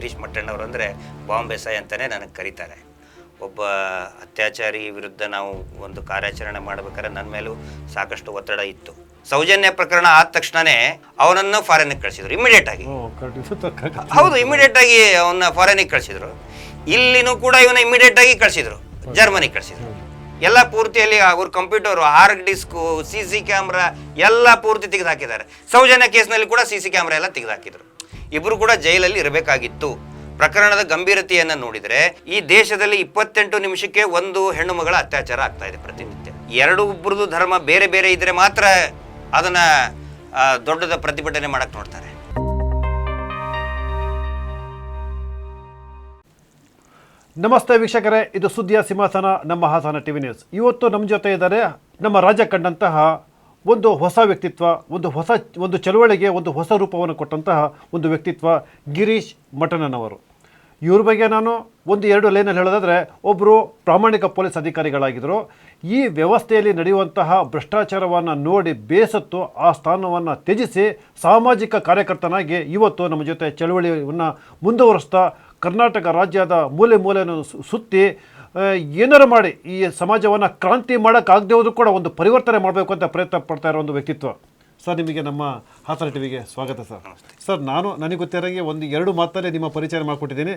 ಗಿರೀಶ್ ಮಟ್ಟಣ್ಣವರು ಅಂದರೆ ಬಾಂಬೆ ಸಾಯ್ ಅಂತಲೇ ನನಗೆ ಕರೀತಾರೆ. ಒಬ್ಬ ಅತ್ಯಾಚಾರಿ ವಿರುದ್ಧ ನಾವು ಒಂದು ಕಾರ್ಯಾಚರಣೆ ಮಾಡಬೇಕಾದ್ರೆ ನನ್ನ ಮೇಲೂ ಸಾಕಷ್ಟು ಒತ್ತಡ ಇತ್ತು. ಸೌಜನ್ಯ ಪ್ರಕರಣ ಆದ ತಕ್ಷಣನೇ ಅವನನ್ನು ಫಾರೆನ್ಗೆ ಕಳಿಸಿದ್ರು ಇಮಿಡಿಯೇಟ್ ಆಗಿ. ಹೌದು ಇಮಿಡಿಯೇಟ್ ಆಗಿ ಅವನ್ನ ಫಾರಿನಿಗೆ ಕಳಿಸಿದ್ರು. ಇಲ್ಲಿನೂ ಕೂಡ ಇವನ ಇಮಿಡಿಯೇಟ್ ಆಗಿ ಕಳಿಸಿದ್ರು ಜರ್ಮನಿ ಕಳಿಸಿದ್ರು. ಎಲ್ಲ ಪೂರ್ತಿಯಲ್ಲಿ ಅವ್ರ computer hard disk C C camera ಎಲ್ಲ ಪೂರ್ತಿ ತೆಗೆದು ಹಾಕಿದ್ದಾರೆ. ಸೌಜನ್ಯ ಕೇಸ್ನಲ್ಲಿ ಕೂಡ ಸಿ ಸಿ ಕ್ಯಾಮ್ರಾ ಎಲ್ಲ ತೆಗೆದು ಹಾಕಿದ್ರು. ಇಬ್ರು ಕೂಡ ಜೈಲಲ್ಲಿ ಇರಬೇಕಾಗಿತ್ತು. ಪ್ರಕರಣದ ಗಂಭೀರತೆಯನ್ನು ನೋಡಿದರೆ ಈ ದೇಶದಲ್ಲಿ ಇಪ್ಪತ್ತೆಂಟು ನಿಮಿಷಕ್ಕೆ ಒಂದು ಹೆಣ್ಣು ಮಗಳ ಅತ್ಯಾಚಾರ ಆಗ್ತಾ ಇದೆ ಪ್ರತಿನಿತ್ಯ. ಎರಡು ಒಬ್ಬರದು ಧರ್ಮ ಬೇರೆ ಬೇರೆ ಇದ್ರೆ ಮಾತ್ರ ಅದನ್ನ ದೊಡ್ಡದ ಪ್ರತಿಭಟನೆ ಮಾಡಕ್ ನೋಡ್ತಾರೆ. ನಮಸ್ತೆ ವೀಕ್ಷಕರೇ, ಇದು ಸುದ್ದಿಯ ಸಿಂಹಾಸನ, ನಮ್ಮ ಹಾಸನ ಟಿವಿ ನ್ಯೂಸ್. ಇವತ್ತು ನಮ್ಮ ಜೊತೆ ಇದ್ದಾರೆ ನಮ್ಮ ರಾಜ್ಯ ಕಂಡಂತಹ ಒಂದು ಹೊಸ ವ್ಯಕ್ತಿತ್ವ, ಒಂದು ಹೊಸ, ಒಂದು ಚಳುವಳಿಗೆ ಒಂದು ಹೊಸ ರೂಪವನ್ನು ಕೊಟ್ಟಂತಹ ಒಂದು ವ್ಯಕ್ತಿತ್ವ ಗಿರೀಶ್ ಮಠಣ್ಣನವರು. ಇವ್ರ ಬಗ್ಗೆ ನಾನು ಒಂದು ಎರಡು ಲೈನಲ್ಲಿ ಹೇಳೋದಾದರೆ ಒಬ್ಬರು ಪ್ರಾಮಾಣಿಕ ಪೊಲೀಸ್ ಅಧಿಕಾರಿಗಳಾಗಿದ್ದರು ಈ ವ್ಯವಸ್ಥೆಯಲ್ಲಿ ನಡೆಯುವಂತಹ ಭ್ರಷ್ಟಾಚಾರವನ್ನು ನೋಡಿ ಬೇಸತ್ತು ಆ ಸ್ಥಾನವನ್ನು ತ್ಯಜಿಸಿ ಸಾಮಾಜಿಕ ಕಾರ್ಯಕರ್ತನಾಗಿ ಇವತ್ತು ನಮ್ಮ ಜೊತೆ ಚಳುವಳಿಯನ್ನು ಮುಂದುವರಿಸ್ತಾ ಕರ್ನಾಟಕ ರಾಜ್ಯದ ಮೂಲೆ ಮೂಲೆಯನ್ನು ಸುತ್ತಿ ಏನಾರು ಮಾಡಿ ಈ ಸಮಾಜವನ್ನು ಕ್ರಾಂತಿ ಮಾಡೋಕ್ಕಾಗದೇ ಹೋದ್ರೂ ಕೂಡ ಒಂದು ಪರಿವರ್ತನೆ ಮಾಡಬೇಕು ಅಂತ ಪ್ರಯತ್ನ ಪಡ್ತಾ ಇರೋ ಒಂದು ವ್ಯಕ್ತಿತ್ವ. ಸರ್ ನಿಮಗೆ ನಮ್ಮ ಹಾಸನ ಟಿವಿಗೆ ಸ್ವಾಗತ ಸರ್. ಸರ್ ನಾನು ನನಗೆ ಗೊತ್ತಿರೋಂಗೆ ಒಂದು ಎರಡು ಮಾತಲ್ಲೇ ನಿಮ್ಮ ಪರಿಚಯ ಮಾಡಿಕೊಟ್ಟಿದ್ದೀನಿ.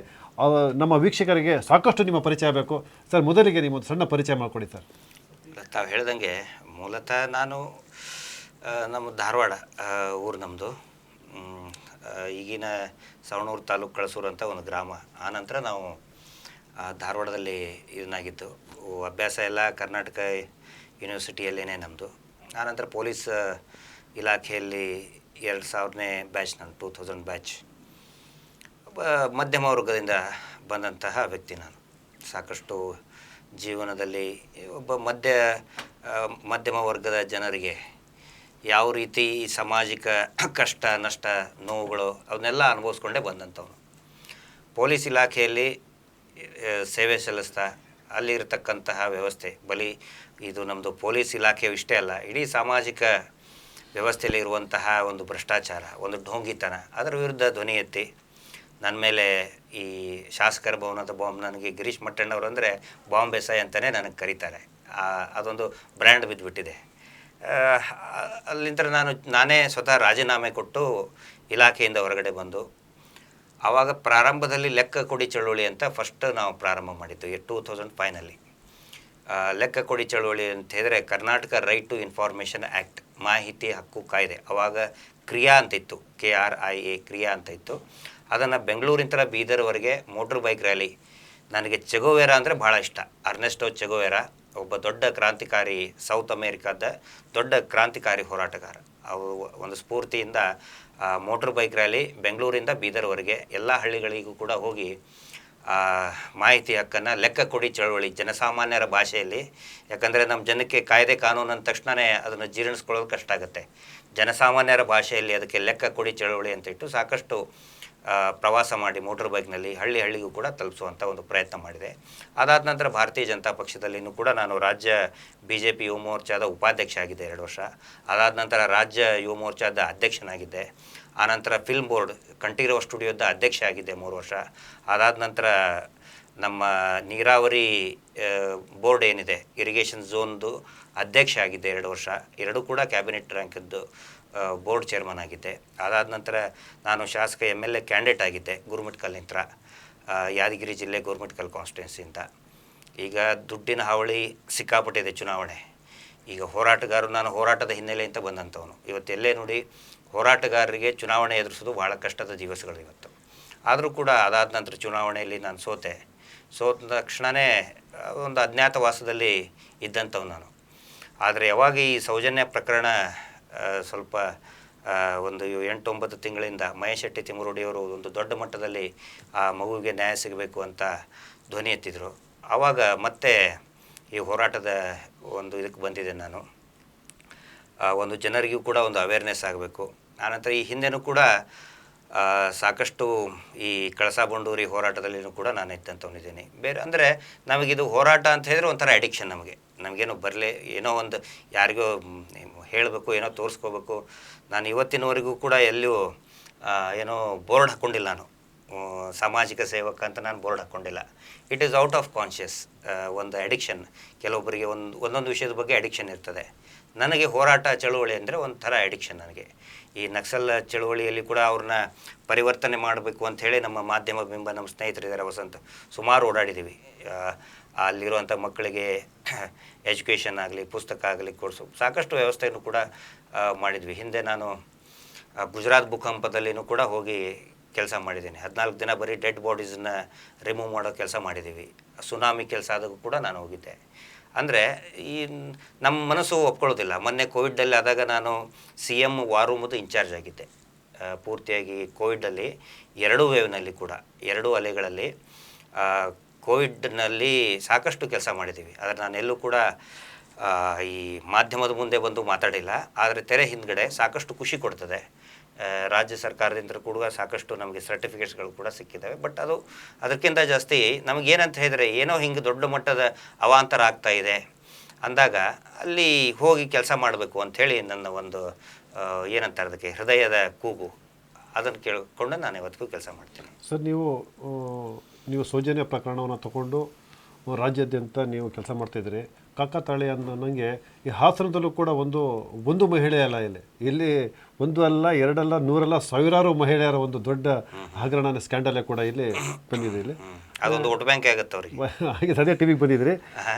ನಮ್ಮ ವೀಕ್ಷಕರಿಗೆ ಸಾಕಷ್ಟು ನಿಮ್ಮ ಪರಿಚಯ ಬೇಕು. ಸರ್ ಮೊದಲಿಗೆ ನೀವು ಒಂದು ಸಣ್ಣ ಪರಿಚಯ ಮಾಡಿಕೊಡಿ ಸರ್. ತಾವು ಹೇಳ್ದಂಗೆ ಮೂಲತಃ ನಾನು ನಮ್ಮ ಧಾರವಾಡ ಊರು ನಮ್ಮದು ಈಗಿನ ಸವಣೂರು ತಾಲೂಕು ಕಳಸೂರು ಅಂತ ಒಂದು ಗ್ರಾಮ. ಆನಂತರ ನಾವು ಧಾರವಾಡದಲ್ಲಿ ಇದನ್ನಾಗಿತ್ತು ಅಭ್ಯಾಸ ಎಲ್ಲ ಕರ್ನಾಟಕ ಯೂನಿವರ್ಸಿಟಿಯಲ್ಲೇ ನಮ್ಮದು ಆನಂತರ ಪೊಲೀಸ್ ಇಲಾಖೆಯಲ್ಲಿ ಎರಡು ಸಾವಿರನೇ ಬ್ಯಾಚ್ ನಾನು ಟೂ ತೌಸಂಡ್ ಬ್ಯಾಚ್. ಮಧ್ಯಮ ವರ್ಗದಿಂದ ಬಂದಂತಹ ವ್ಯಕ್ತಿ ನಾನು. ಸಾಕಷ್ಟು ಜೀವನದಲ್ಲಿ ಒಬ್ಬ ಮಧ್ಯ ಮಧ್ಯಮ ವರ್ಗದ ಜನರಿಗೆ ಯಾವ ರೀತಿ ಸಾಮಾಜಿಕ ಕಷ್ಟ, ನಷ್ಟ, ನೋವುಗಳು, ಅವನ್ನೆಲ್ಲ ಅನುಭವಿಸ್ಕೊಂಡೇ ಬಂದಂಥವ್ನು. ಪೊಲೀಸ್ ಇಲಾಖೆಯಲ್ಲಿ ಸೇವೆ ಸಲ್ಲಿಸ್ತಾ ಅಲ್ಲಿರತಕ್ಕಂತಹ ವ್ಯವಸ್ಥೆ. ಬಲಿ ಇದು ನಮ್ಮದು ಪೊಲೀಸ್ ಇಲಾಖೆ ಇಷ್ಟೇ ಅಲ್ಲ, ಇಡೀ ಸಾಮಾಜಿಕ ವ್ಯವಸ್ಥೆಯಲ್ಲಿ ಇರುವಂತಹ ಒಂದು ಭ್ರಷ್ಟಾಚಾರ, ಒಂದು ಢೋಂಗಿತನ, ಅದರ ವಿರುದ್ಧ ಧ್ವನಿ ಎತ್ತಿ ನನ್ನ ಮೇಲೆ ಈ ಶಾಸಕರ ಭವನದ ಬಾಂಬ್ ನನಗೆ ಗಿರೀಶ್ ಮಟ್ಟಣ್ಣವರು ಅಂದರೆ ಬಾಂಬೆ ಸಾಯ್ ಅಂತಲೇ ನನಗೆ ಕರೀತಾರೆ. ಅದೊಂದು ಬ್ರ್ಯಾಂಡ್ ಬಿದ್ದುಬಿಟ್ಟಿದೆ ಅಲ್ಲಿಂದ ನಾನು ನಾನೇ ಸ್ವತಃ ರಾಜೀನಾಮೆ ಕೊಟ್ಟು ಇಲಾಖೆಯಿಂದ ಹೊರಗಡೆ ಬಂದು ಆವಾಗ ಪ್ರಾರಂಭದಲ್ಲಿ ಲೆಕ್ಕ ಕೊಡಿ ಚಳುವಳಿ ಅಂತ ಫಸ್ಟ್ ನಾವು ಪ್ರಾರಂಭ ಮಾಡಿದ್ದು ಟೂ ತೌಸಂಡ್ ಫೈನಲ್ಲಿ ಲೆಕ್ಕ ಕೊಡಿ ಚಳುವಳಿ ಅಂತ ಹೇಳಿದ್ರೆ Karnataka right to information act ಮಾಹಿತಿ ಹಕ್ಕು ಕಾಯ್ದೆ ಆವಾಗ ಕ್ರಿಯಾ ಅಂತ ಇತ್ತು ಕೆ ಆರ್ ಐ ಎ ಕ್ರಿಯಾ ಅಂತ ಇತ್ತು. ಅದನ್ನು ಬೆಂಗಳೂರಿನ ಬೀದರ್ವರೆಗೆ ಮೋಟ್ರ್ ಬೈಕ್ ರ್ಯಾಲಿ ನನಗೆ ಚೆಗೋವೆರಾ ಅಂದರೆ ಭಾಳ ಇಷ್ಟ. ಅರ್ನೆಸ್ಟೋ ಚೆಗೋವೆರಾ, ಒಬ್ಬ ದೊಡ್ಡ ಕ್ರಾಂತಿಕಾರಿ ಸೌತ್ ಅಮೇರಿಕಾದ ದೊಡ್ಡ ಕ್ರಾಂತಿಕಾರಿ ಹೋರಾಟಗಾರ. ಅವರು ಒಂದು ಸ್ಫೂರ್ತಿಯಿಂದ ಮೋಟ್ರ್ ಬೈಕ್ ರ್ಯಾಲಿ ಬೆಂಗಳೂರಿಂದ ಬೀದರ್ವರೆಗೆ ಎಲ್ಲ ಹಳ್ಳಿಗಳಿಗೂ ಕೂಡ ಹೋಗಿ ಮಾಹಿತಿ ಹಕ್ಕನ್ನು ಲೆಕ್ಕ ಕೊಡಿ ಚಳವಳಿ ಜನಸಾಮಾನ್ಯರ ಭಾಷೆಯಲ್ಲಿ. ಯಾಕಂದರೆ ನಮ್ಮ ಜನಕ್ಕೆ ಕಾಯ್ದೆ ಕಾನೂನು ಅಂದ ತಕ್ಷಣವೇ ಅದನ್ನು ಜೀರ್ಣಿಸ್ಕೊಳ್ಳೋದು ಕಷ್ಟ ಆಗುತ್ತೆ. ಜನಸಾಮಾನ್ಯರ ಭಾಷೆಯಲ್ಲಿ ಅದಕ್ಕೆ ಲೆಕ್ಕ ಕೊಡಿ ಚಳವಳಿ ಅಂತ ಇಟ್ಟು ಸಾಕಷ್ಟು ಪ್ರವಾಸ ಮಾಡಿ ಮೋಟ್ರ್ ಬೈಕ್ನಲ್ಲಿ ಹಳ್ಳಿ ಹಳ್ಳಿಗೂ ಕೂಡ ತಲುಪಿಸುವಂಥ ಒಂದು ಪ್ರಯತ್ನ ಮಾಡಿದೆ. ಅದಾದ ನಂತರ ಭಾರತೀಯ ಜನತಾ ಪಕ್ಷದಲ್ಲಿನೂ ಕೂಡ ನಾನು ರಾಜ್ಯ ಬಿ ಜೆ ಪಿ ಯುವ ಮೋರ್ಚಾದ ಉಪಾಧ್ಯಕ್ಷ ಆಗಿದ್ದೆ ಎರಡು ವರ್ಷ. ಅದಾದ ನಂತರ ರಾಜ್ಯ ಯುವ ಮೋರ್ಚಾದ ಅಧ್ಯಕ್ಷನಾಗಿದ್ದೆ. ಆನಂತರ ಫಿಲ್ಮ್ ಬೋರ್ಡ್ ಕಂಠೀರವ ಸ್ಟುಡಿಯೋದ ಅಧ್ಯಕ್ಷ ಆಗಿದ್ದೆ ಮೂರು ವರ್ಷ. ಅದಾದ ನಂತರ ನಮ್ಮ ನೀರಾವರಿ ಬೋರ್ಡ್ ಏನಿದೆ ಇರಿಗೇಷನ್ ಝೋನ್ದು ಅಧ್ಯಕ್ಷ ಆಗಿದ್ದೆ ಎರಡು ವರ್ಷ. ಎರಡು ಕೂಡ ಕ್ಯಾಬಿನೆಟ್ ರ್ಯಾಂಕದ್ದು ಬೋರ್ಡ್ ಚೇರ್ಮನ್ ಆಗಿದ್ದೆ. ಅದಾದ ನಂತರ ನಾನು ಶಾಸಕ ಎಂ ಎಲ್ ಎ ಕ್ಯಾಂಡಿಡೇಟ್ ಆಗಿದ್ದೆ ಗುರುಮಿಟ್ಕಲ್ ನಿಂತ್ರ ಆ, ಯಾದಗಿರಿ ಜಿಲ್ಲೆ ಗುರುಮಿಟ್ಕಲ್ ಕಾನ್ಸ್ಟಿಟ್ಯೂನ್ಸಿಯಿಂದ ಈಗ ದುಡ್ಡಿನ ಹಾವಳಿ ಸಿಕ್ಕಾಪಟ್ಟಿದೆ ಚುನಾವಣೆ. ಈಗ ಹೋರಾಟಗಾರರು ನಾನು ಹೋರಾಟದ ಹಿನ್ನೆಲೆಯಿಂದ ಬಂದಂಥವನು. ಇವತ್ತು ಎಲ್ಲೇ ನೋಡಿ ಹೋರಾಟಗಾರರಿಗೆ ಚುನಾವಣೆ ಎದುರಿಸೋದು ಭಾಳ ಕಷ್ಟದ ದಿವಸಗಳು ಇವತ್ತು. ಆದರೂ ಕೂಡ ಅದಾದ ನಂತರ ಚುನಾವಣೆಯಲ್ಲಿ ನಾನು ಸೋತೆ. ಸೋತ ತಕ್ಷಣವೇ ಒಂದು ಅಜ್ಞಾತವಾಸದಲ್ಲಿ ಇದ್ದಂಥವು ನಾನು. ಆದರೆ ಯಾವಾಗ ಈ ಸೌಜನ್ಯ ಪ್ರಕರಣ ಸ್ವಲ್ಪ ಒಂದು ಎಂಟು ಒಂಬತ್ತು ತಿಂಗಳಿಂದ ಮಹೇಶ್ ಶೆಟ್ಟಿ ತಿಮ್ಮರೋಡಿಯವರು ಒಂದು ದೊಡ್ಡ ಮಟ್ಟದಲ್ಲಿ ಆ ಮಗುವಿಗೆ ನ್ಯಾಯ ಸಿಗಬೇಕು ಅಂತ ಧ್ವನಿ ಎತ್ತಿದ್ರು. ಆವಾಗ ಮತ್ತೆ ಈ ಹೋರಾಟದ ಒಂದು ಇದಕ್ಕೆ ಬಂದಿದ್ದೆ ನಾನು. ಒಂದು ಜನರಿಗೂ ಕೂಡ ಒಂದು ಅವೇರ್ನೆಸ್ ಆಗಬೇಕು. ಆನಂತರ ಈ ಹಿಂದೆನೂ ಕೂಡ ಸಾಕಷ್ಟು ಈ ಕಳಸಾ ಬಂಡೂರಿ ಹೋರಾಟದಲ್ಲಿನೂ ಕೂಡ ನಾನು ಎತ್ತಂತವನಿದ್ದೀನಿ. ಬೇರೆ ಅಂದರೆ ನಮಗಿದು ಹೋರಾಟ ಅಂತ ಹೇಳಿದ್ರೆ ಒಂಥರ ಅಡಿಕ್ಷನ್ ನಮಗೆ. ನಮಗೇನು ಬರಲಿ, ಏನೋ ಒಂದು ಯಾರಿಗೋ ಹೇಳಬೇಕು, ಏನೋ ತೋರಿಸ್ಕೋಬೇಕು. ನಾನು ಇವತ್ತಿನವರೆಗೂ ಕೂಡ ಎಲ್ಲೂ ಏನೋ ಬೋರ್ಡ್ ಹಾಕ್ಕೊಂಡಿಲ್ಲ ನಾನು. ಸಾಮಾಜಿಕ ಸೇವಕ ಅಂತ ನಾನು board ಹಾಕ್ಕೊಂಡಿಲ್ಲ it is out of conscious ಒಂದು ಅಡಿಕ್ಷನ್ ಕೆಲವೊಬ್ಬರಿಗೆ ಒಂದು, ಒಂದೊಂದು ವಿಷಯದ ಬಗ್ಗೆ ಅಡಿಕ್ಷನ್ ಇರ್ತದೆ. ನನಗೆ ಹೋರಾಟ ಚಳುವಳಿ ಅಂದರೆ ಒಂಥರ ಅಡಿಕ್ಷನ್ ನನಗೆ. ಈ ನಕ್ಸಲ್ ಚಳುವಳಿಯಲ್ಲಿ ಕೂಡ ಅವ್ರನ್ನ ಪರಿವರ್ತನೆ ಮಾಡಬೇಕು ಅಂತ ಹೇಳಿ ನಮ್ಮ ಮಾಧ್ಯಮ ಬಿಂಬ ನಮ್ಮ ಸ್ನೇಹಿತರಿದ್ದಾರೆ ವಸಂತ. ಸುಮಾರು ಓಡಾಡಿದ್ದೀವಿ ಅಲ್ಲಿರುವಂಥ ಮಕ್ಕಳಿಗೆ ಎಜುಕೇಷನ್ ಆಗಲಿ, ಪುಸ್ತಕ ಆಗಲಿ ಕೊಡಿಸು ಸಾಕಷ್ಟು ವ್ಯವಸ್ಥೆಯನ್ನು ಕೂಡ ಮಾಡಿದ್ವಿ. ಹಿಂದೆ ನಾನು ಗುಜರಾತ್ ಭೂಕಂಪದಲ್ಲಿನೂ ಕೂಡ ಹೋಗಿ ಕೆಲಸ ಮಾಡಿದ್ದೀನಿ. ಹದಿನಾಲ್ಕು ದಿನ ಬರೀ ಡೆಡ್ ಬಾಡೀಸನ್ನ ರಿಮೂವ್ ಮಾಡೋ ಕೆಲಸ ಮಾಡಿದ್ದೀವಿ ಸುನಾಮಿ ಕೆಲಸ ಆದಾಗೂ ಕೂಡ ನಾನು ಹೋಗಿದ್ದೆ. ಅಂದರೆ ಈ ನಮ್ಮ ಮನಸ್ಸು ಒಪ್ಕೊಳ್ಳೋದಿಲ್ಲ. ಮೊನ್ನೆ ಕೋವಿಡ್ದಲ್ಲಿ ಆದಾಗ ನಾನು ಸಿ ಎಂ ವಾರೂಮದು ಇನ್ಚಾರ್ಜ್ ಆಗಿದ್ದೆ. ಪೂರ್ತಿಯಾಗಿ ಕೋವಿಡಲ್ಲಿ ಎರಡೂ ವೇವ್ನಲ್ಲಿ ಕೂಡ, ಎರಡೂ ಅಲೆಗಳಲ್ಲಿ ಕೋವಿಡ್ನಲ್ಲಿ ಸಾಕಷ್ಟು ಕೆಲಸ ಮಾಡಿದ್ದೀವಿ. ಆದರೆ ನಾನೆಲ್ಲೂ ಕೂಡ ಈ ಮಾಧ್ಯಮದ ಮುಂದೆ ಬಂದು ಮಾತಾಡಿಲ್ಲ. ಆದರೆ ತೆರೆ ಹಿಂದ್ಗಡೆ ಸಾಕಷ್ಟು ಖುಷಿ ಕೊಡ್ತದೆ. ರಾಜ್ಯ ಸರ್ಕಾರದಿಂದ ಕೂಡ ಸಾಕಷ್ಟು ನಮಗೆ ಸರ್ಟಿಫಿಕೇಟ್ಸ್ಗಳು ಕೂಡ ಸಿಕ್ಕಿದ್ದಾವೆ ಬಟ್ ಅದು ಅದಕ್ಕಿಂತ ಜಾಸ್ತಿ ನಮಗೇನಂತ ಹೇಳಿದರೆ ಏನೋ ಹಿಂಗೆ ದೊಡ್ಡ ಮಟ್ಟದ ಅವಾಂತರ ಆಗ್ತಾ ಇದೆ. ಅಂದಾಗ ಅಲ್ಲಿ ಹೋಗಿ ಕೆಲಸ ಮಾಡಬೇಕು ಅಂಥೇಳಿ ನನ್ನ ಒಂದು ಏನಂತಾರೆ ಅದಕ್ಕೆ ಹೃದಯದ ಕೂಗು. ಅದನ್ನು ಕೇಳಿಕೊಂಡು ನಾನು ಇವತ್ತಿಗೂ ಕೆಲಸ ಮಾಡ್ತೀನಿ. ಸರ್, ನೀವು ನೀವು ಸೌಜನ್ಯ ಪ್ರಕರಣವನ್ನು ತಗೊಂಡು ರಾಜ್ಯಾದ್ಯಂತ ನೀವು ಕೆಲಸ ಮಾಡ್ತಾಯಿದ್ರಿ ಕಾಕತಾಳಿ ಅನ್ನೋ ನನಗೆ ಈ ಹಾಸನದಲ್ಲೂ ಕೂಡ ಒಂದು ಒಂದು ಮಹಿಳೆ ಅಲ್ಲ ಇಲ್ಲಿ. ಇಲ್ಲಿ ಒಂದು ಅಲ್ಲ ಎರಡಲ್ಲ ನೂರಲ್ಲ ಸಾವಿರಾರು ಮಹಿಳೆಯರ ಒಂದು ದೊಡ್ಡ ಹಗರಣ ಸ್ಕ್ಯಾಂಡಲ್ ಕೂಡ ಇಲ್ಲಿ ಬಂದಿದೆ ಇಲ್ಲಿ. ಅದೊಂದು ವೋಟ್ ಬ್ಯಾಂಕ್ ಆಗುತ್ತೆ ಅವ್ರಿಗೆ. ಹಾಗೆ ಅದೇ ಟಿವಿಗೆ ಬಂದಿದ್ರಿ.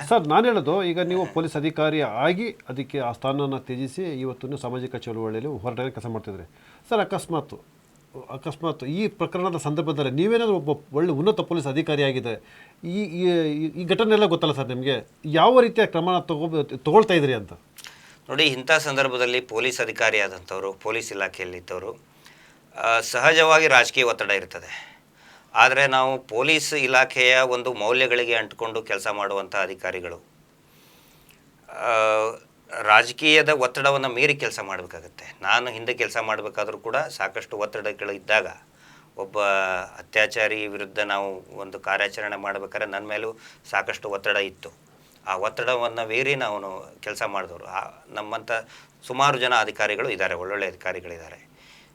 ಸರ್ ನಾನು ಹೇಳೋದು ಈಗ ನೀವು ಪೊಲೀಸ್ ಅಧಿಕಾರಿ ಆಗಿ ಅದಕ್ಕೆ ಆ ಸ್ಥಾನವನ್ನು ತ್ಯಜಿಸಿ ಇವತ್ತು ಸಾಮಾಜಿಕ ಚಳುವಳಿಯಲ್ಲಿ ಹೋರಾಟ ಕೆಲಸ ಮಾಡ್ತಿದ್ರಿ. ಸರ್ ಅಕಸ್ಮಾತ್ ಅಕಸ್ಮಾತ್ ಈ ಪ್ರಕರಣದ ಸಂದರ್ಭದಲ್ಲಿ ನೀವೇನಾದರೂ ಒಬ್ಬ ಒಳ್ಳೆ ಉನ್ನತ ಪೊಲೀಸ್ ಅಧಿಕಾರಿ ಆಗಿದೆ ಈ ಈ- ಈ ಘಟನೆ ಎಲ್ಲ ಗೊತ್ತಲ್ಲ ಸರ್ ನಿಮಗೆ? ಯಾವ ರೀತಿಯ ಕ್ರಮ ತಗೋ ತಗೊಳ್ತಾ ಇದ್ರಿ ಅಂತ? ನೋಡಿ, ಇಂಥ ಸಂದರ್ಭದಲ್ಲಿ ಪೊಲೀಸ್ ಅಧಿಕಾರಿ ಆದಂಥವರು ಪೊಲೀಸ್ ಇಲಾಖೆಯಲ್ಲಿದ್ದವರು ಸಹಜವಾಗಿ ರಾಜಕೀಯ ಒತ್ತಡ ಇರ್ತದೆ. ಆದರೆ ನಾವು ಪೊಲೀಸ್ ಇಲಾಖೆಯ ಒಂದು ಮೌಲ್ಯಗಳಿಗೆ ಅಂಟಿಕೊಂಡು ಕೆಲಸ ಮಾಡುವಂಥ ಅಧಿಕಾರಿಗಳು ರಾಜಕೀಯದ ಒತ್ತಡವನ್ನು ಮೀರಿ ಕೆಲಸ ಮಾಡಬೇಕಾಗತ್ತೆ. ನಾನು ಹಿಂದೆ ಕೆಲಸ ಮಾಡಬೇಕಾದ್ರೂ ಕೂಡ ಸಾಕಷ್ಟು ಒತ್ತಡಗಳು ಇದ್ದಾಗ ಒಬ್ಬ ಅತ್ಯಾಚಾರಿ ವಿರುದ್ಧ ನಾವು ಒಂದು ಕಾರ್ಯಾಚರಣೆ ಮಾಡಬೇಕಾದ್ರೆ ನನ್ನ ಮೇಲೂ ಸಾಕಷ್ಟು ಒತ್ತಡ ಇತ್ತು. ಆ ಒತ್ತಡವನ್ನು ಮೀರಿ ನಾವು ಕೆಲಸ ಮಾಡಿದವರು. ಆ ನಮ್ಮಂಥ ಸುಮಾರು ಜನ ಅಧಿಕಾರಿಗಳು ಇದ್ದಾರೆ ಒಳ್ಳೊಳ್ಳೆ ಅಧಿಕಾರಿಗಳಿದ್ದಾರೆ.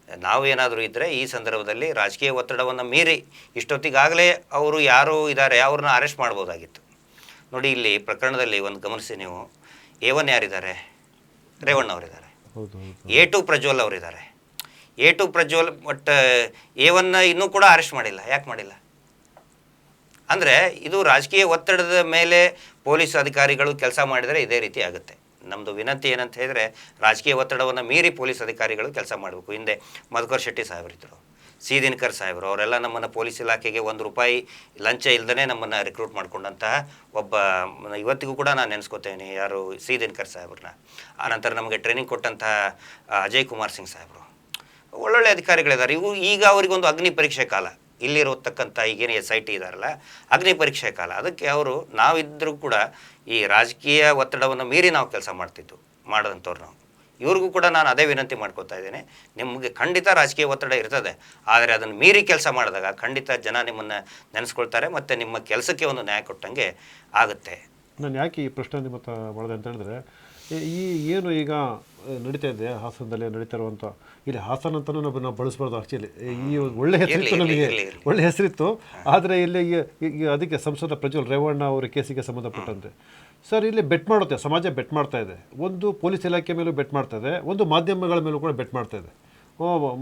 ನಾವು ಏನಾದರೂ ಇದ್ದರೆ ಈ ಸಂದರ್ಭದಲ್ಲಿ ರಾಜಕೀಯ ಒತ್ತಡವನ್ನು ಮೀರಿ ಇಷ್ಟೊತ್ತಿಗಾಗಲೇ ಅವರು ಯಾರು ಇದ್ದಾರೆ ಅವ್ರನ್ನ ಅರೆಸ್ಟ್ ಮಾಡ್ಬೋದಾಗಿತ್ತು. ನೋಡಿ ಇಲ್ಲಿ ಪ್ರಕರಣದಲ್ಲಿ ಒಂದು ಗಮನಿಸಿ ನೀವು. ಎ ಒನ್ ಯಾರಿದ್ದಾರೆ? ರೇವಣ್ಣ ಅವರಿದ್ದಾರೆ. ಹೌದು ಹೌದು. ಎ ಟು ಪ್ರಜ್ವಲ್ ಅವರಿದ್ದಾರೆ. A two Prajwal but A ಒನ್ನ ಇನ್ನೂ ಕೂಡ ಅರೆಸ್ಟ್ ಮಾಡಿಲ್ಲ. ಯಾಕೆ ಮಾಡಿಲ್ಲ? ಅಂದರೆ ಇದು ರಾಜಕೀಯ ಒತ್ತಡದ ಮೇಲೆ ಪೊಲೀಸ್ ಅಧಿಕಾರಿಗಳು ಕೆಲಸ ಮಾಡಿದರೆ ಇದೇ ರೀತಿ ಆಗುತ್ತೆ. ನಮ್ಮದು ವಿನಂತಿ ಏನಂತ ಹೇಳಿದರೆ ರಾಜಕೀಯ ಒತ್ತಡವನ್ನು ಮೀರಿ ಪೊಲೀಸ್ ಅಧಿಕಾರಿಗಳು ಕೆಲಸ ಮಾಡಬೇಕು. ಹಿಂದೆ ಮಧುಕರ್ ಶೆಟ್ಟಿ ಸಾಹೇಬರಿದ್ದರು ಸಿ ದಿನಕರ್ ಸಾಹೇಬರು, ಅವರೆಲ್ಲ ನಮ್ಮನ್ನು ಪೊಲೀಸ್ ಇಲಾಖೆಗೆ ಒಂದು ರೂಪಾಯಿ ಲಂಚ ಇಲ್ಲದೇ ನಮ್ಮನ್ನು ರಿಕ್ರೂಟ್ ಮಾಡಿಕೊಂಡಂತಹ ಒಬ್ಬ, ಇವತ್ತಿಗೂ ಕೂಡ ನಾನು ನೆನೆಸ್ಕೋತೇನೆ ಯಾರು ಸಿ ದಿನಕರ್ ಸಾಹೇಬ್ರನ್ನ ಆನಂತರ ನಮಗೆ ಟ್ರೈನಿಂಗ್ ಕೊಟ್ಟಂತಹ ಅಜಯ್ ಕುಮಾರ್ ಸಿಂಗ್ ಸಾಹೇಬರು. ಒಳ್ಳೊಳ್ಳೆ ಅಧಿಕಾರಿಗಳಿದ್ದಾರೆ. ಇವು ಈಗ ಅವರಿಗೊಂದು ಅಗ್ನಿ ಪರೀಕ್ಷೆ ಕಾಲ. ಇಲ್ಲಿರತಕ್ಕಂಥ ಈಗೇನು ಎಸ್ ಐ ಟಿ ಇದಾರಲ್ಲ, ಅಗ್ನಿ ಪರೀಕ್ಷೆ ಕಾಲ. ಅದಕ್ಕೆ ಅವರು ನಾವಿದ್ದರೂ ಕೂಡ ಈ ರಾಜಕೀಯ ಒತ್ತಡವನ್ನು ಮೀರಿ ನಾವು ಕೆಲಸ ಮಾಡ್ತಿದ್ದು, ಮಾಡೋದಂಥವ್ರು ನಾವು. ಇವ್ರಿಗೂ ಕೂಡ ನಾನು ಅದೇ ವಿನಂತಿ ಮಾಡ್ಕೋತಾ ಇದ್ದೇನೆ. ನಿಮಗೆ ಖಂಡಿತ ರಾಜಕೀಯ ಒತ್ತಡ ಇರ್ತದೆ, ಆದರೆ ಅದನ್ನು ಮೀರಿ ಕೆಲಸ ಮಾಡಿದಾಗ ಖಂಡಿತ ಜನ ನಿಮ್ಮನ್ನು ನೆನೆಸ್ಕೊಳ್ತಾರೆ ಮತ್ತು ನಿಮ್ಮ ಕೆಲಸಕ್ಕೆ ಒಂದು ನ್ಯಾಯ ಕೊಟ್ಟಂಗೆ ಆಗುತ್ತೆ. ನಾನು ಯಾಕೆ ಈ ಪ್ರಶ್ನೆ ನಿಮ್ಮ ಹತ್ರ ಮಾಡಿದೆ ಅಂತ ಹೇಳಿದ್ರೆ, ಈ- ಏನು ಈಗ ನಡೀತಾ ಇದೆ ಹಾಸನದಲ್ಲಿ ನಡೀತಾ ಇರುವಂಥ ಇಲ್ಲಿ ಹಾಸನ ಅಂತಲೂ ನಾವು ನಾವು ಬಳಸ್ಬಾರ್ದು ಆ್ಯಕ್ಚುಲಿ ಈ ಒಳ್ಳೆ ಹೆಸರಿತ್ತು ನಮಗೆ. ಒಳ್ಳೆ ಹೆಸರಿತ್ತು. ಆದರೆ ಇಲ್ಲಿ ಅದಕ್ಕೆ ಸಂಸದ ಪ್ರಜ್ವಲ್ ರೇವಣ್ಣ ಅವರ ಕೇಸಿಗೆ ಸಂಬಂಧಪಟ್ಟಂತೆ. ಸರ್ ಇಲ್ಲಿ ಬೆಟ್ ಮಾಡುತ್ತೆ ಸಮಾಜ ಬೆಟ್ ಮಾಡ್ತಾ ಇದೆ. ಒಂದು ಪೊಲೀಸ್ ಇಲಾಖೆ ಮೇಲೂ ಬೆಟ್ ಮಾಡ್ತಾ ಇದೆ ಒಂದು ಮಾಧ್ಯಮಗಳ ಮೇಲೂ ಕೂಡ ಬೆಟ್ ಮಾಡ್ತಾ ಇದೆ.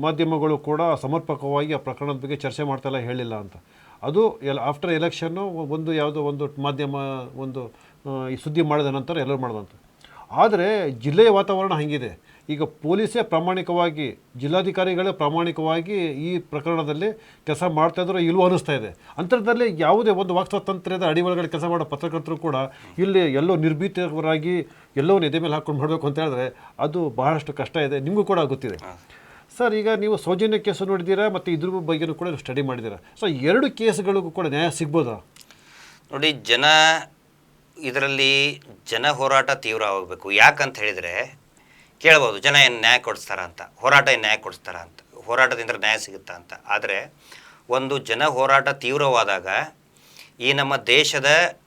ಮಾಧ್ಯಮಗಳು ಕೂಡ ಸಮರ್ಪಕವಾಗಿ ಆ ಪ್ರಕರಣದ ಬಗ್ಗೆ ಚರ್ಚೆ ಮಾಡ್ತಾ ಇಲ್ಲ ಹೇಳಿಲ್ಲ ಅಂತ. ಅದು ಎಲ್ಲ ಆಫ್ಟರ್ ಎಲೆಕ್ಷನ್ನು ಒಂದು ಯಾವುದೋ ಒಂದು ಮಾಧ್ಯಮ ಒಂದು ಸುದ್ದಿ ಮಾಡಿದ ನಂತರ ಎಲ್ಲರೂ ಮಾಡಿದಂತ. ಆದರೆ ಜಿಲ್ಲೆಯ ವಾತಾವರಣ ಹಾಗಿದೆ. ಈಗ ಪೊಲೀಸೇ ಪ್ರಾಮಾಣಿಕವಾಗಿ ಜಿಲ್ಲಾಧಿಕಾರಿಗಳೇ ಪ್ರಾಮಾಣಿಕವಾಗಿ ಈ ಪ್ರಕರಣದಲ್ಲಿ ಕೆಲಸ ಮಾಡ್ತಾ ಇದ್ರೆ ಇಲ್ವೋ ಅನ್ನಿಸ್ತಾ ಇದೆ. ಅಂತರದಲ್ಲಿ ಯಾವುದೇ ಒಂದು ವಾಕ್ಸ್ವಾತಂತ್ರ್ಯದ ಅಡಿ ಒಳಗಡೆ ಕೆಲಸ ಮಾಡೋ ಪತ್ರಕರ್ತರು ಕೂಡ ಇಲ್ಲಿ ಎಲ್ಲೋ ನಿರ್ಭೀತರಾಗಿ ಎಲ್ಲೋ ಎದೆ ಮೇಲೆ ಹಾಕ್ಕೊಂಡು ಮಾಡಬೇಕು ಅಂತ ಹೇಳಿದ್ರೆ ಅದು ಬಹಳಷ್ಟು ಕಷ್ಟ ಇದೆ. ನಿಮಗೂ ಕೂಡ ಗೊತ್ತಿದೆ. ಸರ್ ಈಗ ನೀವು ಸೌಜನ್ಯ ಕೇಸು ನೋಡಿದ್ದೀರಾ ಮತ್ತು ಇದ್ರ ಬಗ್ಗೆನೂ ಕೂಡ ಸ್ಟಡಿ ಮಾಡಿದ್ದೀರಾ? ಸೊ ಎರಡು ಕೇಸ್ಗಳಿಗೂ ಕೂಡ ನ್ಯಾಯ ಸಿಗ್ಬೋದಾ? ನೋಡಿ ಜನ ಇದರಲ್ಲಿ ಜನ ಹೋರಾಟ ತೀವ್ರವಾಗಬೇಕು ಯಾಕಂತ ಹೇಳಿದರೆ, ಕೇಳ್ಬೋದು, ಜನ ಏನು ನ್ಯಾಯ ಕೊಡಿಸ್ತಾರ ಅಂತ. ಹೋರಾಟ ಏನು ನ್ಯಾಯ ಕೊಡಿಸ್ತಾರ ಅಂತ. ಹೋರಾಟದಿಂದ ನ್ಯಾಯ ಸಿಗುತ್ತಾ ಅಂತ. ಆದರೆ, ಒಂದು ಜನ ಹೋರಾಟ ತೀವ್ರವಾದಾಗ ಈ ನಮ್ಮ ದೇಶದ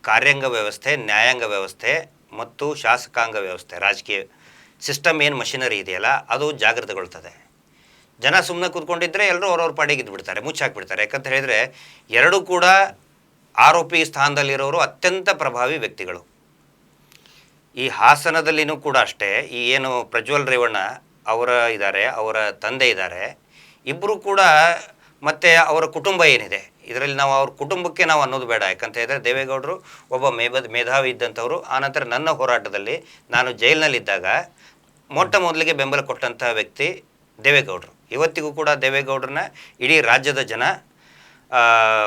ಕಾರ್ಯಾಂಗ ವ್ಯವಸ್ಥೆ, ನ್ಯಾಯಾಂಗ ವ್ಯವಸ್ಥೆ ಮತ್ತು ಶಾಸಕಾಂಗ ವ್ಯವಸ್ಥೆ, ರಾಜಕೀಯ ಸಿಸ್ಟಮ್ ಏನು ಮಷಿನರಿ ಇದೆಯಲ್ಲ, ಅದು ಜಾಗೃತಗೊಳ್ತದೆ. ಜನ ಸುಮ್ಮನೆ ಕೂತ್ಕೊಂಡಿದ್ದರೆ ಎಲ್ಲರೂ ಅವ್ರವ್ರ ಪಾಡಿಗೆ ಇದ್ಬಿಡ್ತಾರೆ, ಮುಚ್ಚಾಕ್ಬಿಡ್ತಾರೆ. ಯಾಕಂತ ಹೇಳಿದರೆ, ಎರಡೂ ಕೂಡ ಆರೋಪಿ ಸ್ಥಾನದಲ್ಲಿರೋರು ಅತ್ಯಂತ ಪ್ರಭಾವಿ ವ್ಯಕ್ತಿಗಳು. ಈ ಹಾಸನದಲ್ಲಿನೂ ಕೂಡ ಅಷ್ಟೇ, ಈ ಏನು ಪ್ರಜ್ವಲ್ ರೇವಣ್ಣ ಅವರ ಇದ್ದಾರೆ ಅವರ ತಂದೆ ಇದ್ದಾರೆ ಇಬ್ಬರು ಕೂಡ ಮತ್ತು ಅವರ ಕುಟುಂಬ ಏನಿದೆ, ಇದರಲ್ಲಿ ನಾವು ಅವ್ರ ಕುಟುಂಬಕ್ಕೆ ನಾವು ಅನ್ನೋದು ಬೇಡ, ಯಾಕಂತ ಹೇಳಿದರೆ ದೇವೇಗೌಡರು ಒಬ್ಬ ಮೇಬ, ಮೇಧಾವಿ ಇದ್ದಂಥವ್ರು ಆನಂತರ ನನ್ನ ಹೋರಾಟದಲ್ಲಿ ನಾನು ಜೈಲಿನಲ್ಲಿದ್ದಾಗ ಮೊಟ್ಟ ಮೊದಲಿಗೆ ಬೆಂಬಲ ಕೊಟ್ಟಂತಹ ವ್ಯಕ್ತಿ ದೇವೇಗೌಡರು. ಇವತ್ತಿಗೂ ಕೂಡ ದೇವೇಗೌಡರನ್ನ ಇಡೀ ರಾಜ್ಯದ ಜನ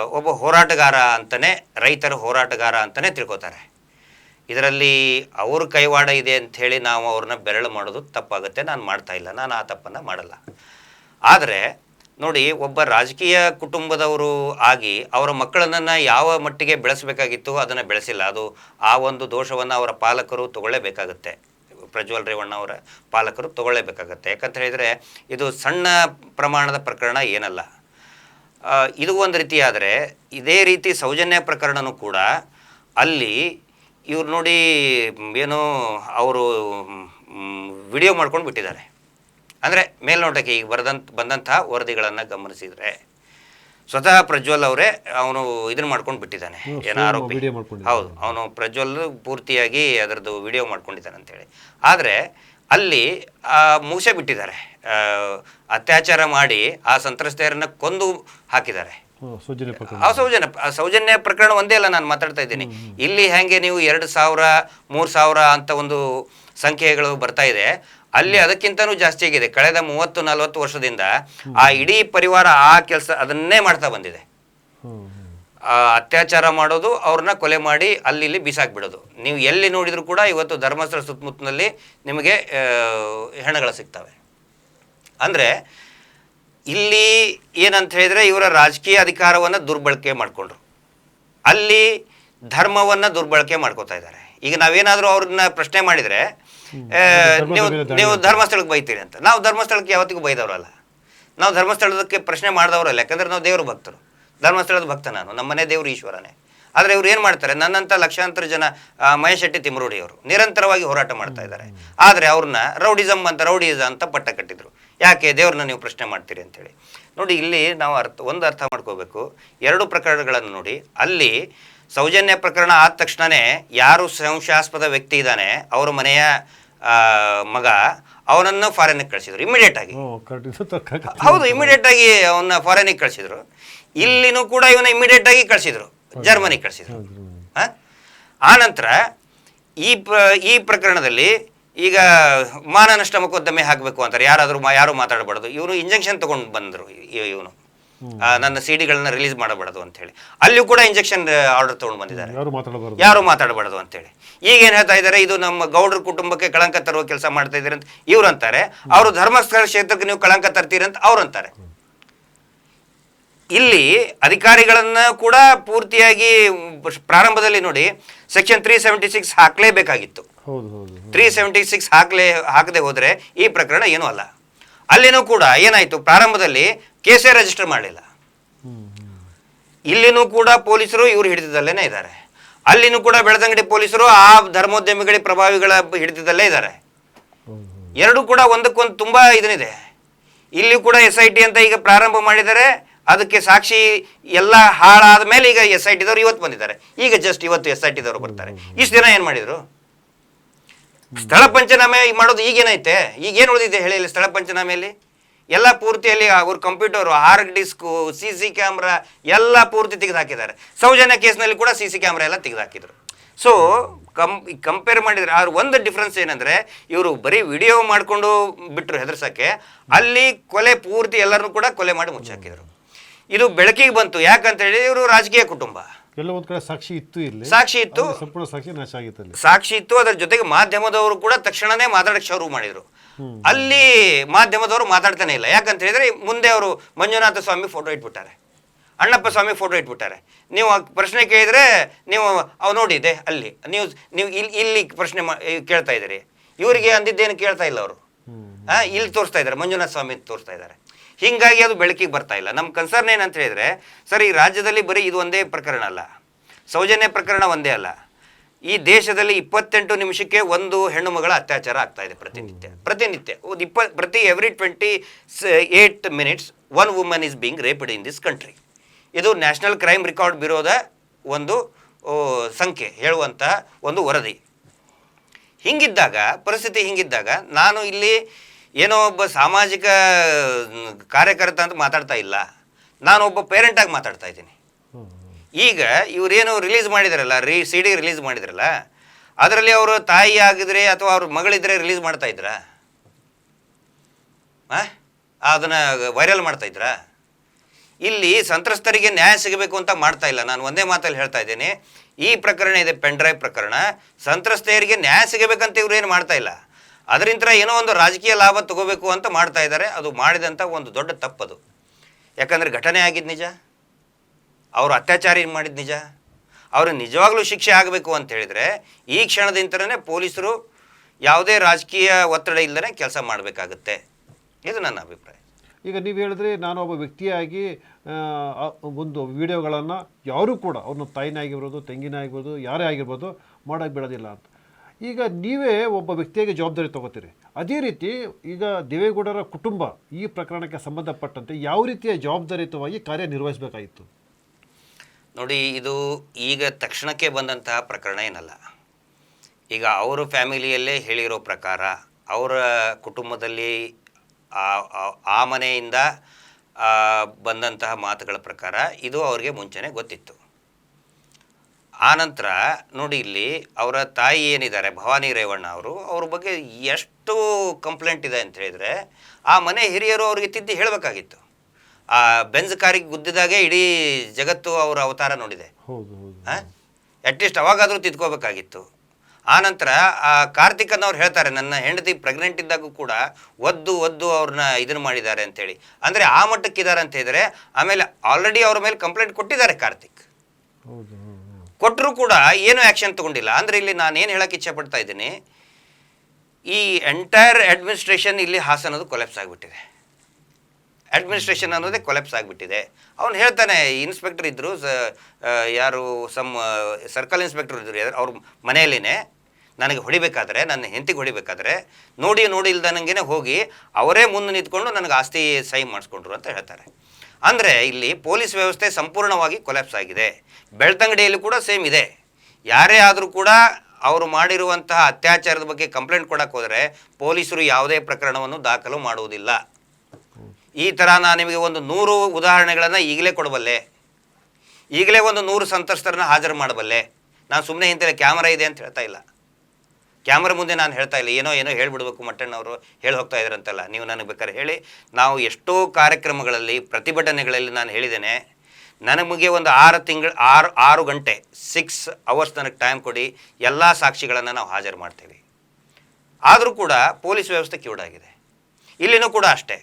ಒಬ್ಬ ಹೋರಾಟಗಾರ ಅಂತಲೇ ರೈತರ ಹೋರಾಟಗಾರ ಅಂತಲೇ ತಿಳ್ಕೊತಾರೆ. ಇದರಲ್ಲಿ ಅವ್ರ ಕೈವಾಡ ಇದೆ ಅಂತ ಹೇಳಿ ನಾವು ಅವ್ರನ್ನ ಬೆರಳು ಮಾಡೋದು ತಪ್ಪಾಗುತ್ತೆ, ನಾನು ಮಾಡ್ತಾ ಇಲ್ಲ, ನಾನು ಆ ತಪ್ಪನ್ನು ಮಾಡಲ್ಲ. ಆದರೆ, ನೋಡಿ, ಒಬ್ಬ ರಾಜಕೀಯ ಕುಟುಂಬದವರು ಆಗಿ ಅವರ ಮಕ್ಕಳನ್ನು ಯಾವ ಮಟ್ಟಿಗೆ ಬೆಳೆಸಬೇಕಾಗಿತ್ತು ಅದನ್ನು ಬೆಳೆಸಿಲ್ಲ. ಅದು ಆ ಒಂದು ದೋಷವನ್ನು ಅವರ ಪಾಲಕರು ತಗೊಳ್ಳೇಬೇಕಾಗತ್ತೆ. ಪ್ರಜ್ವಲ್ ರೇವಣ್ಣ ಅವರ ಪಾಲಕರು ತಗೊಳ್ಳೇಬೇಕಾಗತ್ತೆ. ಯಾಕಂತ ಹೇಳಿದರೆ, ಇದು ಸಣ್ಣ ಪ್ರಮಾಣದ ಪ್ರಕರಣ ಏನಲ್ಲ. ಇದು ಒಂದು ರೀತಿ ಆದರೆ ಇದೇ ರೀತಿ ಸೌಜನ್ಯ ಪ್ರಕರಣನೂ ಕೂಡ ಅಲ್ಲಿ ಇವ್ರು ನೋಡಿ ಏನು ಅವರು ವಿಡಿಯೋ ಮಾಡ್ಕೊಂಡು ಬಿಟ್ಟಿದ್ದಾರೆ. ಅಂದರೆ ಮೇಲ್ನೋಟಕ್ಕೆ ಈಗ ಬರೆದಂತ ಬಂದಂತಹ ವರದಿಗಳನ್ನು ಗಮನಿಸಿದರೆ ಸ್ವತಃ ಪ್ರಜ್ವಲ್ ಅವರೇ ಅವನು ಇದನ್ನ ಮಾಡ್ಕೊಂಡು ಬಿಟ್ಟಿದ್ದಾನೆ. ಏನೋ ಆರೋಪಿ? ಹೌದು ಅವನು ಪ್ರಜ್ವಲ್ ಪೂರ್ತಿಯಾಗಿ ಅದರದ್ದು ವಿಡಿಯೋ ಮಾಡ್ಕೊಂಡಿದ್ದಾನೆ ಅಂತೇಳಿ ಆದರೆ ಅಲ್ಲಿ ಆ, ಮುಗಿಸೇ ಬಿಟ್ಟಿದ್ದಾರೆ. ಆ, ಅತ್ಯಾಚಾರ ಮಾಡಿ ಆ ಸಂತ್ರಸ್ತೆಯರನ್ನು ಕೊಂದು ಹಾಕಿದ್ದಾರೆ. ಆ ಸೌಜನ್ಯ ಸೌಜನ್ಯ ಪ್ರಕರಣ ಒಂದೇ ಅಲ್ಲ ನಾನು ಮಾತಾಡ್ತಾ ಇದ್ದೀನಿ. ಇಲ್ಲಿ ಹೆಂಗೆ ನೀವು ಎರಡು ಸಾವಿರ ಮೂರು ಸಾವಿರ ಅಂತ ಒಂದು ಸಂಖ್ಯೆಗಳು ಬರ್ತಾ ಇದೆ. ಅಲ್ಲಿ ಅದಕ್ಕಿಂತನೂ ಜಾಸ್ತಿ ಆಗಿದೆ. ಕಳೆದ ಮೂವತ್ತು ನಲವತ್ತು ವರ್ಷದಿಂದ ಆ ಇಡೀ ಪರಿವಾರ ಆ ಕೆಲಸ ಅದನ್ನೇ ಮಾಡ್ತಾ ಬಂದಿದೆ. ಆ, ಅತ್ಯಾಚಾರ ಮಾಡೋದು ಅವ್ರನ್ನ ಕೊಲೆ ಮಾಡಿ ಅಲ್ಲಿ ಇಲ್ಲಿ ಬಿಸಾಕ್ಬಿಡೋದು. ನೀವು ಎಲ್ಲಿ ನೋಡಿದ್ರು ಕೂಡ ಇವತ್ತು ಧರ್ಮಸ್ಥಳ ಸುತ್ತಮುತ್ತಲಲ್ಲಿ ನಿಮಗೆ ಹೆಣಗಳು ಸಿಗ್ತವೆ. ಅಂದರೆ ಇಲ್ಲಿ ಏನಂತ ಹೇಳಿದರೆ ಇವರ ರಾಜಕೀಯ ಅಧಿಕಾರವನ್ನು ದುರ್ಬಳಕೆ ಮಾಡಿಕೊಂಡ್ರು. ಅಲ್ಲಿ ಧರ್ಮವನ್ನು ದುರ್ಬಳಕೆ ಮಾಡ್ಕೋತಾ ಇದ್ದಾರೆ. ಈಗ ನಾವೇನಾದರೂ ಅವ್ರನ್ನ ಪ್ರಶ್ನೆ ಮಾಡಿದರೆ ನೀವು ನೀವು ಧರ್ಮಸ್ಥಳಕ್ಕೆ ಬೈತೀರಿ ಅಂತ. ನಾವು ಧರ್ಮಸ್ಥಳಕ್ಕೆ ಯಾವತ್ತಿಗೂ ಬೈದವರಲ್ಲ. ನಾವು ಧರ್ಮಸ್ಥಳದಕ್ಕೆ ಪ್ರಶ್ನೆ ಮಾಡಿದವರಲ್ಲ ಯಾಕಂದರೆ ನಾವು ದೇವ್ರ ಭಕ್ತರು. ಧರ್ಮಸ್ಥಳದ ಭಕ್ತ ನಾನು ನಮ್ಮನೆ ದೇವರು ಈಶ್ವರನೇ. ಆದರೆ ಇವ್ರು ಏನು ಮಾಡ್ತಾರೆ ನನ್ನಂಥ ಲಕ್ಷಾಂತರ ಜನ ಮಹೇಶ್ ಶೆಟ್ಟಿ ತಿಮರೋಡಿ ಅವರು ನಿರಂತರವಾಗಿ ಹೋರಾಟ ಮಾಡ್ತಾ ಇದ್ದಾರೆ. ಆದರೆ ಅವ್ರನ್ನ ರೌಡಿಸಮ್ ಅಂತ ರೌಡಿಸ ಅಂತ ಪಟ್ಟ ಕಟ್ಟಿದ್ರು ಯಾಕೆ ದೇವ್ರನ್ನ ನೀವು ಪ್ರಶ್ನೆ ಮಾಡ್ತೀರಿ ಅಂತೇಳಿ. ನೋಡಿ ಇಲ್ಲಿ ನಾವು ಅರ್ಥ ಒಂದು ಅರ್ಥ ಮಾಡ್ಕೋಬೇಕು. ಎರಡು ಪ್ರಕರಣಗಳನ್ನು ನೋಡಿ. ಅಲ್ಲಿ ಸೌಜನ್ಯ ಪ್ರಕರಣ ಆದ ತಕ್ಷಣವೇ ಯಾರು ಸಂಶಯಾಸ್ಪದ ವ್ಯಕ್ತಿ ಇದ್ದಾನೆ ಅವರ ಮನೆಯ ಮಗ ಅವನನ್ನು ಫಾರೆನ್ಗೆ ಕಳಿಸಿದ್ರು ಇಮಿಡಿಯೇಟ್ ಆಗಿ. ಹೌದು ಇಮಿಡಿಯೇಟ್ ಆಗಿ ಅವನ್ನ ಫಾರಿನಿಗೆ ಕಳಿಸಿದ್ರು. ಇಲ್ಲಿನೂ ಕೂಡ ಇವನ ಇಮಿಡಿಯೇಟ್ ಆಗಿ ಕಳಿಸಿದ್ರು ಜರ್ಮನಿ ಕಳಿಸಿದ್ರು. ಆ? ಆನಂತರ ಈ ಪ್ರ ಈ ಪ್ರಕರಣದಲ್ಲಿ ಈಗ ಮಾನನಷ್ಟ ಮೊಕದ್ದಮೆ ಹಾಕಬೇಕು ಅಂತಾರೆ. ಯಾರಾದರೂ ಯಾರು ಮಾತಾಡಬಾರ್ದು. ಇವರು ಇಂಜೆಕ್ಷನ್ ತೊಗೊಂಡು ಬಂದರು ಇವನು. ನನ್ನ ಸಿ ಡಿಗಳನ್ನ ರಿಲೀಸ್ ಮಾಡಬಾರ್ದು ಅಂತೇಳಿ ಅಲ್ಲಿಯೂ ಕೂಡ ಇಂಜೆಕ್ಷನ್ ಆರ್ಡರ್ ತೊಗೊಂಡು ಬಂದಿದ್ದಾರೆ. ಯಾರು ಮಾತಾಡಬಾರ್ದು. ಯಾರು ಹೇಳಿ ಅಂತೇಳಿ ಈಗ ಏನು ಹೇಳ್ತಾ ಇದ್ದಾರೆ ಇದು ನಮ್ಮ ಗೌಡ್ರ ಕುಟುಂಬಕ್ಕೆ ಕಳಂಕ ತರುವ ಕೆಲಸ ಮಾಡ್ತಾ ಇದ್ದೀರಿ ಅಂತ ಇವ್ರು ಅಂತಾರೆ. ಅವರು ಧರ್ಮಸ್ಥಳ ಕ್ಷೇತ್ರಕ್ಕೆ ನೀವು ಕಳಂಕ ತರ್ತೀರಿ ಅಂತ ಅವ್ರು ಅಂತಾರೆ. ಇಲ್ಲಿ ಅಧಿಕಾರಿಗಳನ್ನ ಕೂಡ ಪೂರ್ತಿಯಾಗಿ ಪ್ರಾರಂಭದಲ್ಲಿ ನೋಡಿ ಸೆಕ್ಷನ್ ತ್ರೀ ಸೆವೆಂಟಿ ಸಿಕ್ಸ್ ಹಾಕಲೇಬೇಕಾಗಿತ್ತು. ತ್ರೀ ಸೆವೆಂಟಿ ಸಿಕ್ಸ್ ಹಾಕಲೇ ಹಾಕದೆ ಹೋದರೆ ಈ ಪ್ರಕರಣ ಏನೂ ಅಲ್ಲ. ಅಲ್ಲಿನೂ ಕೂಡ ಏನಾಯಿತು? ಪ್ರಾರಂಭದಲ್ಲಿ ಕೇಸೇ ರಿಜಿಸ್ಟರ್ ಮಾಡಲಿಲ್ಲ. ಇಲ್ಲಿನೂ ಕೂಡ ಪೊಲೀಸರು ಇವರು ಹಿಡಿತದಲ್ಲೇ ಇದ್ದಾರೆ. ಅಲ್ಲಿನೂ ಕೂಡ ಬೆಳದಂಗಡಿ ಪೊಲೀಸರು ಆ ಧರ್ಮೋದ್ಯಮಿಗಳ ಪ್ರಭಾವಿಗಳ ಹಿಡಿತದಲ್ಲೇ ಇದ್ದಾರೆ. ಎರಡೂ ಕೂಡ ಒಂದಕ್ಕೊಂದು ತುಂಬ ಇದನ್ನಿದೆ. ಇಲ್ಲಿ ಕೂಡ ಎಸ್ ಐ ಟಿ ಅಂತ ಈಗ ಪ್ರಾರಂಭ ಮಾಡಿದ್ದಾರೆ. ಅದಕ್ಕೆ ಸಾಕ್ಷಿ ಎಲ್ಲ ಹಾಳಾದ ಮೇಲೆ ಈಗ ಎಸ್ ಐ ಟಿದವರು ಇವತ್ತು ಬಂದಿದ್ದಾರೆ. ಈಗ ಜಸ್ಟ್ ಇವತ್ತು ಎಸ್ ಐ ಟಿದವರು ಬರ್ತಾರೆ. ಇಷ್ಟು ದಿನ ಏನು ಮಾಡಿದರು? ಸ್ಥಳ ಪಂಚನಾಮೆ ಮಾಡೋದು ಈಗೇನೈತೆ? ಈಗ ಏನು ಉಳಿದಿದೆ ಹೇಳಿ ಸ್ಥಳ ಪಂಚನಾಮೆಯಲ್ಲಿ? ಎಲ್ಲ ಪೂರ್ತಿಯಲ್ಲಿ ಅವ್ರ computer hard disk C C camera ಎಲ್ಲ ಪೂರ್ತಿ ತೆಗೆದುಹಾಕಿದ್ದಾರೆ. ಸೌಜನ್ಯ ಕೇಸ್ನಲ್ಲಿ ಕೂಡ ಸಿ ಸಿ ಕ್ಯಾಮ್ರಾ ಎಲ್ಲ ತೆಗೆದು ಹಾಕಿದ್ರು ಸೊ ಕಂ ಕಂಪೇರ್ ಮಾಡಿದರೆ ಅವ್ರ ಒಂದು ಡಿಫ್ರೆನ್ಸ್ ಏನಂದರೆ, ಇವರು ಬರೀ ವಿಡಿಯೋ ಮಾಡಿಕೊಂಡು ಬಿಟ್ಟರು ಹೆದರ್ಸೋಕ್ಕೆ ಅಲ್ಲಿ ಕೊಲೆ ಪೂರ್ತಿ ಎಲ್ಲರನ್ನೂ ಕೂಡ ಕೊಲೆ ಮಾಡಿ ಮುಚ್ಚಾಕಿದರು. ಇದು ಬೆಳಕಿಗೆ ಬಂತು. ಯಾಕಂತೇಳಿ ಇವರು ರಾಜಕೀಯ ಕುಟುಂಬ. ಎಲ್ಲ ಒಂದ್ ಕಡೆ ಸಾಕ್ಷಿ ಇತ್ತು ಇಲ್ಲಿ. ಸಾಕ್ಷಿ ಇತ್ತು. ಸಂಪೂರ್ಣ ಸಾಕ್ಷಿ ನಾಶ ಆಗಿತ್ತು ಅಲ್ಲಿ. ಸಾಕ್ಷಿ ಇತ್ತು ಅದರ ಜೊತೆಗೆ ಮಾಧ್ಯಮದವರು ಕೂಡ ತಕ್ಷಣನೇ ಮಾತಾಡಕ್ಕೆ ಶುರು ಮಾಡಿದ್ರು. ಅಲ್ಲಿ ಮಾಧ್ಯಮದವರು ಮಾತಾಡ್ತಾನೆ ಇಲ್ಲ. ಯಾಕಂತ ಹೇಳಿದ್ರೆ ಮುಂದೆ ಅವರು ಮಂಜುನಾಥ ಸ್ವಾಮಿ ಫೋಟೋ ಇಟ್ಬಿಟ್ಟಾರೆ. ಅಣ್ಣಪ್ಪ ಸ್ವಾಮಿ ಫೋಟೋ ಇಟ್ಬಿಟ್ಟಾರೆ. ನೀವು ಆ ಪ್ರಶ್ನೆ ಕೇಳಿದ್ರೆ ನೀವು ಅವು ನೋಡಿದೆ ಅಲ್ಲಿ. ನೀವು ನೀವು ಇಲ್ಲಿ ಇಲ್ಲಿ ಪ್ರಶ್ನೆ ಮಾ ಈ ಕೇಳ್ತಾ ಇದ್ದೀರಿ. ಇವರಿಗೆ ಅಂದಿದ್ದೇನು ಕೇಳ್ತಾ ಇಲ್ಲ ಅವರು. ಇಲ್ಲಿ ತೋರಿಸ್ತಾ ಇದ್ದಾರೆ. ಮಂಜುನಾಥ ಸ್ವಾಮಿ ತೋರಿಸ್ತಾ ಇದ್ದಾರೆ. ಹೀಗಾಗಿ ಅದು ಬೆಳಕಿಗೆ ಬರ್ತಾ ಇಲ್ಲ. ನಮ್ಮ ಕನ್ಸರ್ನ್ ಏನಂತ ಹೇಳಿದ್ರೆ ಸರ್ ಈ ರಾಜ್ಯದಲ್ಲಿ ಬರೀ ಇದು ಒಂದೇ ಪ್ರಕರಣ ಅಲ್ಲ. ಸೌಜನ್ಯ ಪ್ರಕರಣ ಒಂದೇ ಅಲ್ಲ. ಈ ದೇಶದಲ್ಲಿ ಇಪ್ಪತ್ತೆಂಟು ನಿಮಿಷಕ್ಕೆ ಒಂದು ಹೆಣ್ಣು ಮಗಳ ಅತ್ಯಾಚಾರ ಆಗ್ತಾ ಇದೆ ಪ್ರತಿನಿತ್ಯ. ಪ್ರತಿನಿತ್ಯ. ಒಂದು ಇಪ್ಪ ಪ್ರತಿ every twenty eight minutes one woman is being raped in this country ಇದು ನ್ಯಾಷನಲ್ ಕ್ರೈಮ್ ರೆಕಾರ್ಡ್ ಬ್ಯೂರೋದ ಒಂದು ಸಂಖ್ಯೆ ಹೇಳುವಂಥ ಒಂದು ವರದಿ. ಹಿಂಗಿದ್ದಾಗ ಪರಿಸ್ಥಿತಿ ಹಿಂಗಿದ್ದಾಗ ನಾನು ಇಲ್ಲಿ ಏನೋ ಒಬ್ಬ ಸಾಮಾಜಿಕ ಕಾರ್ಯಕರ್ತ ಅಂತ ಮಾತಾಡ್ತಾ ಇಲ್ಲ. ನಾನು ಒಬ್ಬ ಪೇರೆಂಟಾಗಿ ಮಾತಾಡ್ತಾ ಇದ್ದೀನಿ. ಈಗ ಇವರೇನು ರಿಲೀಸ್ ಮಾಡಿದಾರಲ್ಲ ರೀ ಸಿ ಡಿ ರಿಲೀಸ್ ಮಾಡಿದ್ರಲ್ಲ, ಅದರಲ್ಲಿ ಅವರು ತಾಯಿ ಆಗಿದ್ರೆ ಅಥವಾ ಅವ್ರ ಮಗಳಿದ್ರೆ ರಿಲೀಸ್ ಮಾಡ್ತಾ ಇದ್ರ? ಅದನ್ನ ವೈರಲ್ ಮಾಡ್ತಾ ಇದ್ರ? ಇಲ್ಲಿ ಸಂತ್ರಸ್ತರಿಗೆ ನ್ಯಾಯ ಸಿಗಬೇಕು ಅಂತ ಮಾಡ್ತಾ ಇಲ್ಲ. ನಾನು ಒಂದೇ ಮಾತಲ್ಲಿ ಹೇಳ್ತಾ ಇದ್ದೀನಿ, ಈ ಪ್ರಕರಣ ಇದೆ ಪೆನ್ ಡ್ರೈವ್ ಪ್ರಕರಣ. ಸಂತ್ರಸ್ತೆಯರಿಗೆ ನ್ಯಾಯ ಸಿಗಬೇಕಂತ ಇವ್ರು ಏನು ಮಾಡ್ತಾ ಇಲ್ಲ? ಅದರಿಂದ ಏನೋ ಒಂದು ರಾಜಕೀಯ ಲಾಭ ತಗೋಬೇಕು ಅಂತ ಮಾಡ್ತಾ ಇದ್ದಾರೆ. ಅದು ಮಾಡಿದಂಥ ಒಂದು ದೊಡ್ಡ ತಪ್ಪದು. ಯಾಕಂದರೆ ಘಟನೆ ಆಗಿದ್ದು ನಿಜ. ಅವರು ಅತ್ಯಾಚಾರಿ ಮಾಡಿದ ನಿಜ. ಅವರು ನಿಜವಾಗ್ಲೂ ಶಿಕ್ಷೆ ಆಗಬೇಕು ಅಂತ ಹೇಳಿದರೆ ಈ ಕ್ಷಣದಿಂದನೇ ಪೊಲೀಸರು ಯಾವುದೇ ರಾಜಕೀಯ ಒತ್ತಡ ಇಲ್ಲದೇ ಕೆಲಸ ಮಾಡಬೇಕಾಗುತ್ತೆ. ಇದು ನನ್ನ ಅಭಿಪ್ರಾಯ. ಈಗ ನೀವು ಹೇಳಿದ್ರೆ ನಾನು ಒಬ್ಬ ವ್ಯಕ್ತಿಯಾಗಿ ಒಂದು ವಿಡಿಯೋಗಳನ್ನು ಯಾರೂ ಕೂಡ, ಅವ್ರನ್ನ ತಾಯಿನೇ ಆಗಿರ್ಬೋದು, ತಂಗಿನೇ ಆಗಿರ್ಬೋದು, ಯಾರೇ ಆಗಿರ್ಬೋದು ಮಾಡೋಕ್ಕೆ ಬಿಡೋದಿಲ್ಲ ಅಂತ. ಈಗ ನೀವೇ ಒಬ್ಬ ವ್ಯಕ್ತಿಯಾಗಿ ಜವಾಬ್ದಾರಿ ತಗೋತೀರಿ. ಅದೇ ರೀತಿ ಈಗ ದೇವೇಗೌಡರ ಕುಟುಂಬ ಈ ಪ್ರಕರಣಕ್ಕೆ ಸಂಬಂಧಪಟ್ಟಂತೆ ಯಾವ ರೀತಿಯ ಜವಾಬ್ದಾರಿಯುತವಾಗಿ ಕಾರ್ಯನಿರ್ವಹಿಸಬೇಕಾಯಿತು ನೋಡಿ, ಇದು ಈಗ ತಕ್ಷಣಕ್ಕೆ ಬಂದಂತಹ ಪ್ರಕರಣ ಏನಲ್ಲ. ಈಗ ಅವರ ಫ್ಯಾಮಿಲಿಯಲ್ಲೇ ಹೇಳಿರೋ ಪ್ರಕಾರ ಅವರ ಕುಟುಂಬದಲ್ಲಿ ಆ- ಮನೆಯಿಂದ ಬಂದಂತಹ ಮಾತುಗಳ ಪ್ರಕಾರ ಇದು ಅವರಿಗೆ ಮುಂಚೆನೇ ಗೊತ್ತಿತ್ತು. ಆನಂತರ ನೋಡಿ ಇಲ್ಲಿ ಅವರ ತಾಯಿ ಏನಿದ್ದಾರೆ ಭವಾನಿ ರೇವಣ್ಣ ಅವರು ಅವ್ರ ಬಗ್ಗೆ ಎಷ್ಟು ಕಂಪ್ಲೇಂಟ್ ಇದೆ ಅಂತ ಹೇಳಿದರೆ ಆ ಮನೆ ಹಿರಿಯರು ಅವ್ರಿಗೆ ತಿದ್ದಿ ಹೇಳಬೇಕಾಗಿತ್ತು. ಆ ಬೆಂಜ್ ಕಾರಿಗೆ ಗುದ್ದಿದಾಗೆ ಇಡೀ ಜಗತ್ತು ಅವರ ಅವತಾರ ನೋಡಿದೆ. ಅಟ್ಲೀಸ್ಟ್ ಅವಾಗಾದರೂ ತಿದ್ಕೋಬೇಕಾಗಿತ್ತು. ಆನಂತರ ಆ ಕಾರ್ತಿಕ್ ಅವ್ರು ಹೇಳ್ತಾರೆ ನನ್ನ ಹೆಂಡತಿ ಪ್ರೆಗ್ನೆಂಟ್ ಇದ್ದಾಗೂ ಕೂಡ ಒದ್ದು ಒದ್ದು ಅವ್ರನ್ನ ಇದನ್ನು ಮಾಡಿದ್ದಾರೆ ಅಂತೇಳಿ ಅಂದರೆ ಆ ಮಟ್ಟಕ್ಕಿದ್ದಾರೆ ಅಂತ ಹೇಳಿದರೆ ಆಮೇಲೆ ಆಲ್ರೆಡಿ ಅವ್ರ ಮೇಲೆ ಕಂಪ್ಲೇಂಟ್ ಕೊಟ್ಟಿದ್ದಾರೆ ಕಾರ್ತಿಕ್. ಕೊಟ್ಟರು ಕೂಡ ಏನು ಆ್ಯಕ್ಷನ್ ತೊಗೊಂಡಿಲ್ಲ. ಅಂದರೆ ಇಲ್ಲಿ ನಾನು ಏನು ಹೇಳಕ್ಕೆ ಇಚ್ಛೆಪಡ್ತಾ ಇದ್ದೀನಿ, ಈ ಎಂಟೈರ್ ಅಡ್ಮಿನಿಸ್ಟ್ರೇಷನ್ ಇಲ್ಲಿ ಹಾಸನದು ಕೊಲೆಪ್ಸ್ ಆಗಿಬಿಟ್ಟಿದೆ. ಅಡ್ಮಿನಿಸ್ಟ್ರೇಷನ್ ಅನ್ನೋದೇ ಕೊಲೆಪ್ಸ್ ಆಗಿಬಿಟ್ಟಿದೆ. ಅವ್ನು ಹೇಳ್ತಾನೆ ಇನ್ಸ್ಪೆಕ್ಟರ್ ಇದ್ದರು ಯಾರು ಸಮ್ ಸರ್ಕಲ್ ಇನ್ಸ್ಪೆಕ್ಟರ್ ಇದ್ದರು ಅವ್ರ ಮನೆಯಲ್ಲಿನೇ, ನನಗೆ ಹೊಡಿಬೇಕಾದ್ರೆ, ನನ್ನ ಹೆಂಡತಿಗೆ ಹೊಡಿಬೇಕಾದ್ರೆ, ನೋಡಿ ನೋಡಿ ಇಲ್ದನಂಗೆ ಹೋಗಿ, ಅವರೇ ಮುಂದೆ ನಿಂತ್ಕೊಂಡು ನನಗೆ ಆಸ್ತಿ ಸಹಿ ಮಾಡಿಸ್ಕೊಂಡ್ರು ಅಂತ ಹೇಳ್ತಾರೆ. ಅಂದರೆ ಇಲ್ಲಿ ಪೊಲೀಸ್ ವ್ಯವಸ್ಥೆ ಸಂಪೂರ್ಣವಾಗಿ ಕೊಲೆಪ್ಸ್ ಆಗಿದೆ. ಬೆಳ್ತಂಗಡಿಯಲ್ಲಿ ಕೂಡ ಸೇಮ್ ಇದೆ. ಯಾರೇ ಆದರೂ ಕೂಡ ಅವರು ಮಾಡಿರುವಂತಹ ಅತ್ಯಾಚಾರದ ಬಗ್ಗೆ ಕಂಪ್ಲೇಂಟ್ ಕೊಡಕ್ಕೆ ಹೋದರೆ ಪೊಲೀಸರು ಯಾವುದೇ ಪ್ರಕರಣವನ್ನು ದಾಖಲು ಮಾಡುವುದಿಲ್ಲ. ಈ ಥರ ನಾನು ನಿಮಗೆ ಒಂದು ನೂರು ಉದಾಹರಣೆಗಳನ್ನು ಈಗಲೇ ಕೊಡಬಲ್ಲೆ. ಈಗಲೇ ಒಂದು ನೂರು ಸಂತ್ರಸ್ತರನ್ನ ಹಾಜರು ಮಾಡಬಲ್ಲೆ. ನಾನು ಸುಮ್ಮನೆ ಇಂತಲೇ ಕ್ಯಾಮರಾ ಇದೆ ಅಂತ ಹೇಳ್ತಾ ಇಲ್ಲ. ಕ್ಯಾಮ್ರಾ ಮುಂದೆ ನಾನು ಹೇಳ್ತಾ ಇಲ್ಲ, ಏನೋ ಏನೋ ಹೇಳ್ಬಿಡ್ಬೇಕು ಮಟ್ಟಣ್ಣವರು, ಹೇಳಿ ಹೋಗ್ತಾ ಇದ್ರಂತಲ್ಲ, ನೀವು ನನಗೆ ಬೇಕಾದ್ರೆ ಹೇಳಿ. ನಾವು ಎಷ್ಟೋ ಕಾರ್ಯಕ್ರಮಗಳಲ್ಲಿ, ಪ್ರತಿಭಟನೆಗಳಲ್ಲಿ ನಾನು ಹೇಳಿದ್ದೇನೆ, ನನಗೆ ಒಂದು ಆರು ತಿಂಗಳು, ಆರು ಆರು ಗಂಟೆ ಸಿಕ್ಸ್ ಅವರ್ಸ್ ನನಗೆ ಟೈಮ್ ಕೊಡಿ, ಎಲ್ಲ ಸಾಕ್ಷಿಗಳನ್ನು ನಾವು ಹಾಜರು ಮಾಡ್ತೀವಿ. ಆದರೂ ಕೂಡ ಪೊಲೀಸ್ ವ್ಯವಸ್ಥೆ ಕ್ಯೂಡಾಗಿದೆ ಇಲ್ಲಿನೂ ಕೂಡ ಅಷ್ಟೇ.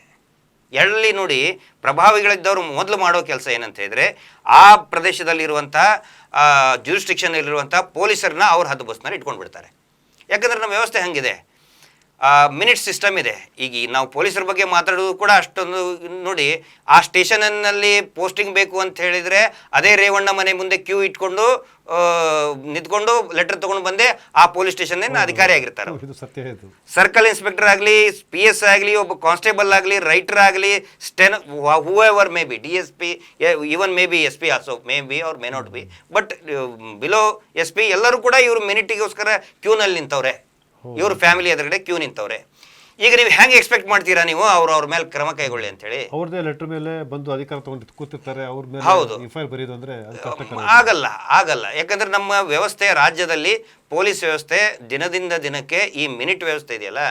ಎಲ್ಲಿ ನೋಡಿ ಪ್ರಭಾವಿಗಳಿದ್ದವರು ಮೊದಲು ಮಾಡೋ ಕೆಲಸ ಏನಂತ ಹೇಳಿದರೆ, ಆ ಪ್ರದೇಶದಲ್ಲಿರುವಂಥ ಜ್ಯೂರಿಸ್ಟಿಕ್ಷನ್ ಇರುವಂಥ ಪೊಲೀಸರನ್ನ ಅವ್ರ ಹದ್ದು ಬಸ್ನಲ್ಲಿ ಇಟ್ಕೊಂಡು ಬಿಡ್ತಾರೆ ಯಾಕಂದರೆ ನಮ್ಮ ವ್ಯವಸ್ಥೆ ಹಂಗಿದೆ. ಮಿನಿಟ್ ಸಿಸ್ಟಮ್ ಇದೆ. ಈಗ ನಾವು ಪೊಲೀಸರ ಬಗ್ಗೆ ಮಾತಾಡೋದು ಕೂಡ ಅಷ್ಟೊಂದು ನೋಡಿ ಆ ಸ್ಟೇಷನ್ನಲ್ಲಿ ಪೋಸ್ಟಿಂಗ್ ಬೇಕು ಅಂತ ಹೇಳಿದರೆ ಅದೇ ರೇವಣ್ಣ ಮನೆ ಮುಂದೆ ಕ್ಯೂ ಇಟ್ಕೊಂಡು ಆ, ನಿಂತ್ಕೊಂಡು ಲೆಟರ್ ತೊಗೊಂಡು ಬಂದೆ ಆ ಪೊಲೀಸ್ ಸ್ಟೇಷನ್ನಿನ ಅಧಿಕಾರಿ ಆಗಿರ್ತಾರೆ ಸರ್ಕಲ್ ಇನ್ಸ್ಪೆಕ್ಟರ್ ಆಗಲಿ ಪಿ ಎಸ್ ಆಗಲಿ ಒಬ್ಬ ಕಾನ್ಸ್ಟೇಬಲ್ ಆಗಲಿ ರೈಟರ್ ಆಗಲಿ ಸ್ಟೆನ್ whoever may be D S P even may be S P also may be ಅವ್ರ may not be but below S P ಎಲ್ಲರೂ ಕೂಡ ಇವರು ಮಿನಿಟಿಗೋಸ್ಕರ ಕ್ಯೂನಲ್ಲಿ ನಿಂತವ್ರೆ. ಇವ್ರ ಫ್ಯಾಮಿಲಿ ಎದುರುಗಡೆ ಕ್ಯೂ ನಿಂತವ್ರೆ. ಈಗ ನೀವು ಹೆಂಗೆ ಎಕ್ಸ್ಪೆಕ್ಟ್ ಮಾಡ್ತೀರಾ ನೀವು? ಅವ್ರ ಅವ್ರ ಮೇಲೆ ಕ್ರಮ ಕೈಗೊಳ್ಳಿ ಅಂತೇಳಿ. ಅವ್ರದೇ ಲೆಟರ್ ಮೇಲೆ ಬಂದು ಅಧಿಕಾರ ತಗೊಂಡು ಕೂತಿರ್ತಾರೆ ಅವ್ರ ಮೇಲೆ ಹೌದು. ಅಂದ್ರೆ ಅದು ಆಗಲ್ಲ. ಆಗಲ್ಲ ಯಾಕಂದ್ರೆ ನಮ್ಮ ವ್ಯವಸ್ಥೆ ರಾಜ್ಯದಲ್ಲಿ ಪೊಲೀಸ್ ವ್ಯವಸ್ಥೆ ದಿನದಿಂದ ದಿನಕ್ಕೆ ಈ ಮಿನಿಟ್ ವ್ಯವಸ್ಥೆ ಇದೆಯಲ್ಲ